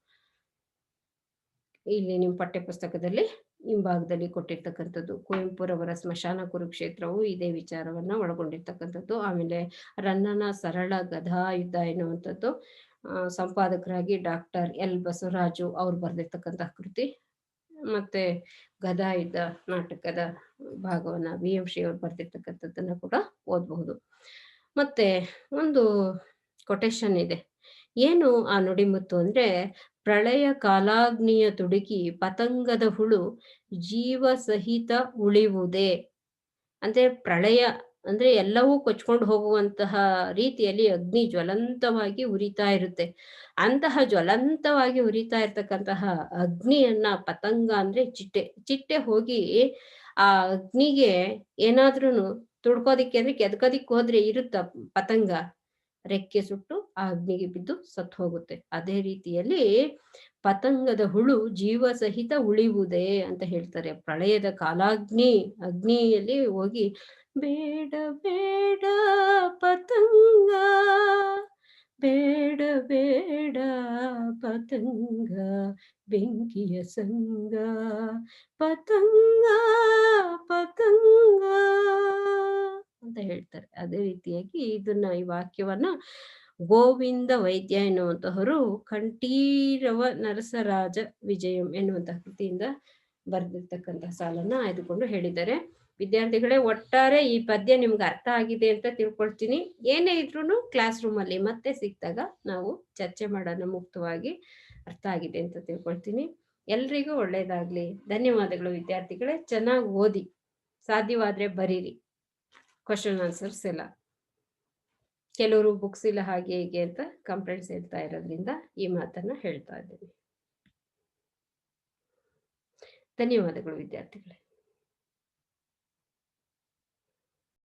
ಇಲ್ಲಿ ನಿಮ್ಮ ಪಠ್ಯ ಪುಸ್ತಕದಲ್ಲಿ ಹಿಂಭಾಗದಲ್ಲಿ ಕೊಟ್ಟಿರ್ತಕ್ಕಂಥದ್ದು. ಕುವೆಂಪುರವರ ಸ್ಮಶಾನ ಕುರುಕ್ಷೇತ್ರವು ಇದೇ ವಿಚಾರವನ್ನ ಒಳಗೊಂಡಿರ್ತಕ್ಕಂಥದ್ದು. ಆಮೇಲೆ ರನ್ನನ ಸರಳ ಗದಾ ಯುದ್ಧ ಎನ್ನುವಂಥದ್ದು. ಸಂಪಾದಕರಾಗಿ ಡಾಕ್ಟರ್ ಎಲ್ ಬಸವರಾಜು ಅವ್ರು ಬರೆದಿರ್ತಕ್ಕಂತಹ ಕೃತಿ. ಮತ್ತೆ ಗದಾಯುದ್ಧ ನಾಟಕದ ಭಾಗವನ್ನ ವಿ ಎಂ ಶ್ರೀ ಅವ್ರು ಬರೆದಿರ್ತಕ್ಕಂಥದ್ದನ್ನ ಕೂಡ ಓದಬಹುದು. ಮತ್ತೆ ಒಂದು ಕೊಟೇಶನ್ ಇದೆ. ಏನು ಆ ನುಡಿಮುತ್ತು ಅಂದ್ರೆ ಪ್ರಳಯ ಕಾಲಾಗ್ನಿಯ ತುಡುಕಿ ಪತಂಗದ ಹುಳು ಜೀವ ಸಹಿತ ಉಳಿವುದೇ ಅಂದ್ರೆ ಪ್ರಳಯ ಅಂದ್ರೆ ಎಲ್ಲವೂ ಕೊಚ್ಕೊಂಡು ಹೋಗುವಂತಹ ರೀತಿಯಲ್ಲಿ ಅಗ್ನಿ ಜ್ವಲಂತವಾಗಿ ಉರಿತಾ ಇರುತ್ತೆ. ಅಂತಹ ಜ್ವಲಂತವಾಗಿ ಉರಿತಾ ಇರ್ತಕ್ಕಂತಹ ಅಗ್ನಿಯನ್ನ ಪತಂಗ ಅಂದ್ರೆ ಚಿಟ್ಟೆ. ಚಿಟ್ಟೆ ಹೋಗಿ ಆ ಅಗ್ನಿಗೆ ಏನಾದ್ರೂ ತುಡ್ಕೋದಿಕ್ಕೆ ಅಂದ್ರೆ ಕೆದ್ಕೋದಿಕ್ ಹೋದ್ರೆ ಇರುತ್ತ ಪತಂಗ. ರೆಕ್ಕೆ ಸುಟ್ಟು ಆ ಅಗ್ನಿಗೆ ಬಿದ್ದು ಸತ್ತು ಹೋಗುತ್ತೆ. ಅದೇ ರೀತಿಯಲ್ಲಿ ಪತಂಗದ ಹುಳು ಜೀವ ಸಹಿತ ಉಳಿಯುವುದೇ ಅಂತ ಹೇಳ್ತಾರೆ. ಪ್ರಳಯದ ಕಾಲಾಗ್ನಿ, ಅಗ್ನಿಯಲ್ಲಿ ಹೋಗಿ ಬೇಡ ಬೇಡ, ಪತಂಗ, ಬೇಡ ಬೇಡ, ಪತಂಗ, ಬೆಂಕಿಯ ಸಂಗ, ಪತಂಗ ಹೇಳ್ತಾರೆ. ಅದೇ ರೀತಿಯಾಗಿ ಇದನ್ನ ಈ ವಾಕ್ಯವನ್ನ ಗೋವಿಂದ ವೈದ್ಯ ಎನ್ನುವಂತಹವರು ಕಂಠೀರವ ನರಸರಾಜ ವಿಜಯಂ ಎನ್ನುವಂತಹ ಕೃತಿಯಿಂದ ಬರೆದಿರ್ತಕ್ಕಂತಹ ಸಾಲನ್ನ ಆಯ್ದುಕೊಂಡು ಹೇಳಿದ್ದಾರೆ. ವಿದ್ಯಾರ್ಥಿಗಳೇ, ಒಟ್ಟಾರೆ ಈ ಪದ್ಯ ನಿಮ್ಗೆ ಅರ್ಥ ಆಗಿದೆ ಅಂತ ತಿಳ್ಕೊಳ್ತೀನಿ. ಏನೇ ಇದ್ರೂ ಕ್ಲಾಸ್ ರೂಮ್ ಅಲ್ಲಿ ಮತ್ತೆ ಸಿಕ್ಕಿದಾಗ ನಾವು ಚರ್ಚೆ ಮಾಡೋಣ, ಮುಕ್ತವಾಗಿ ಅರ್ಥ ಆಗಿದೆ ಅಂತ ತಿಳ್ಕೊಳ್ತೀನಿ. ಎಲ್ರಿಗೂ ಒಳ್ಳೇದಾಗ್ಲಿ. ಧನ್ಯವಾದಗಳು ವಿದ್ಯಾರ್ಥಿಗಳೇ. ಚೆನ್ನಾಗಿ ಓದಿ. ಸಾಧ್ಯವಾದ್ರೆ ಬರೀರಿ. ಕ್ವಶನ್ ಆನ್ಸರ್ಸ್ ಇಲ್ಲ. ಕೆಲವರು ಬುಕ್ಸ್ ಇಲ್ಲ, ಹಾಗೆ ಹೀಗೆ ಅಂತ ಕಂಪ್ಲೇಂಟ್ಸ್ ಹೇಳ್ತಾ ಇರೋದ್ರಿಂದ ಈ ಮಾತನ್ನ ಹೇಳ್ತಾ ಇದ್ದೀನಿ. ಧನ್ಯವಾದಗಳು ವಿದ್ಯಾರ್ಥಿಗಳೇ.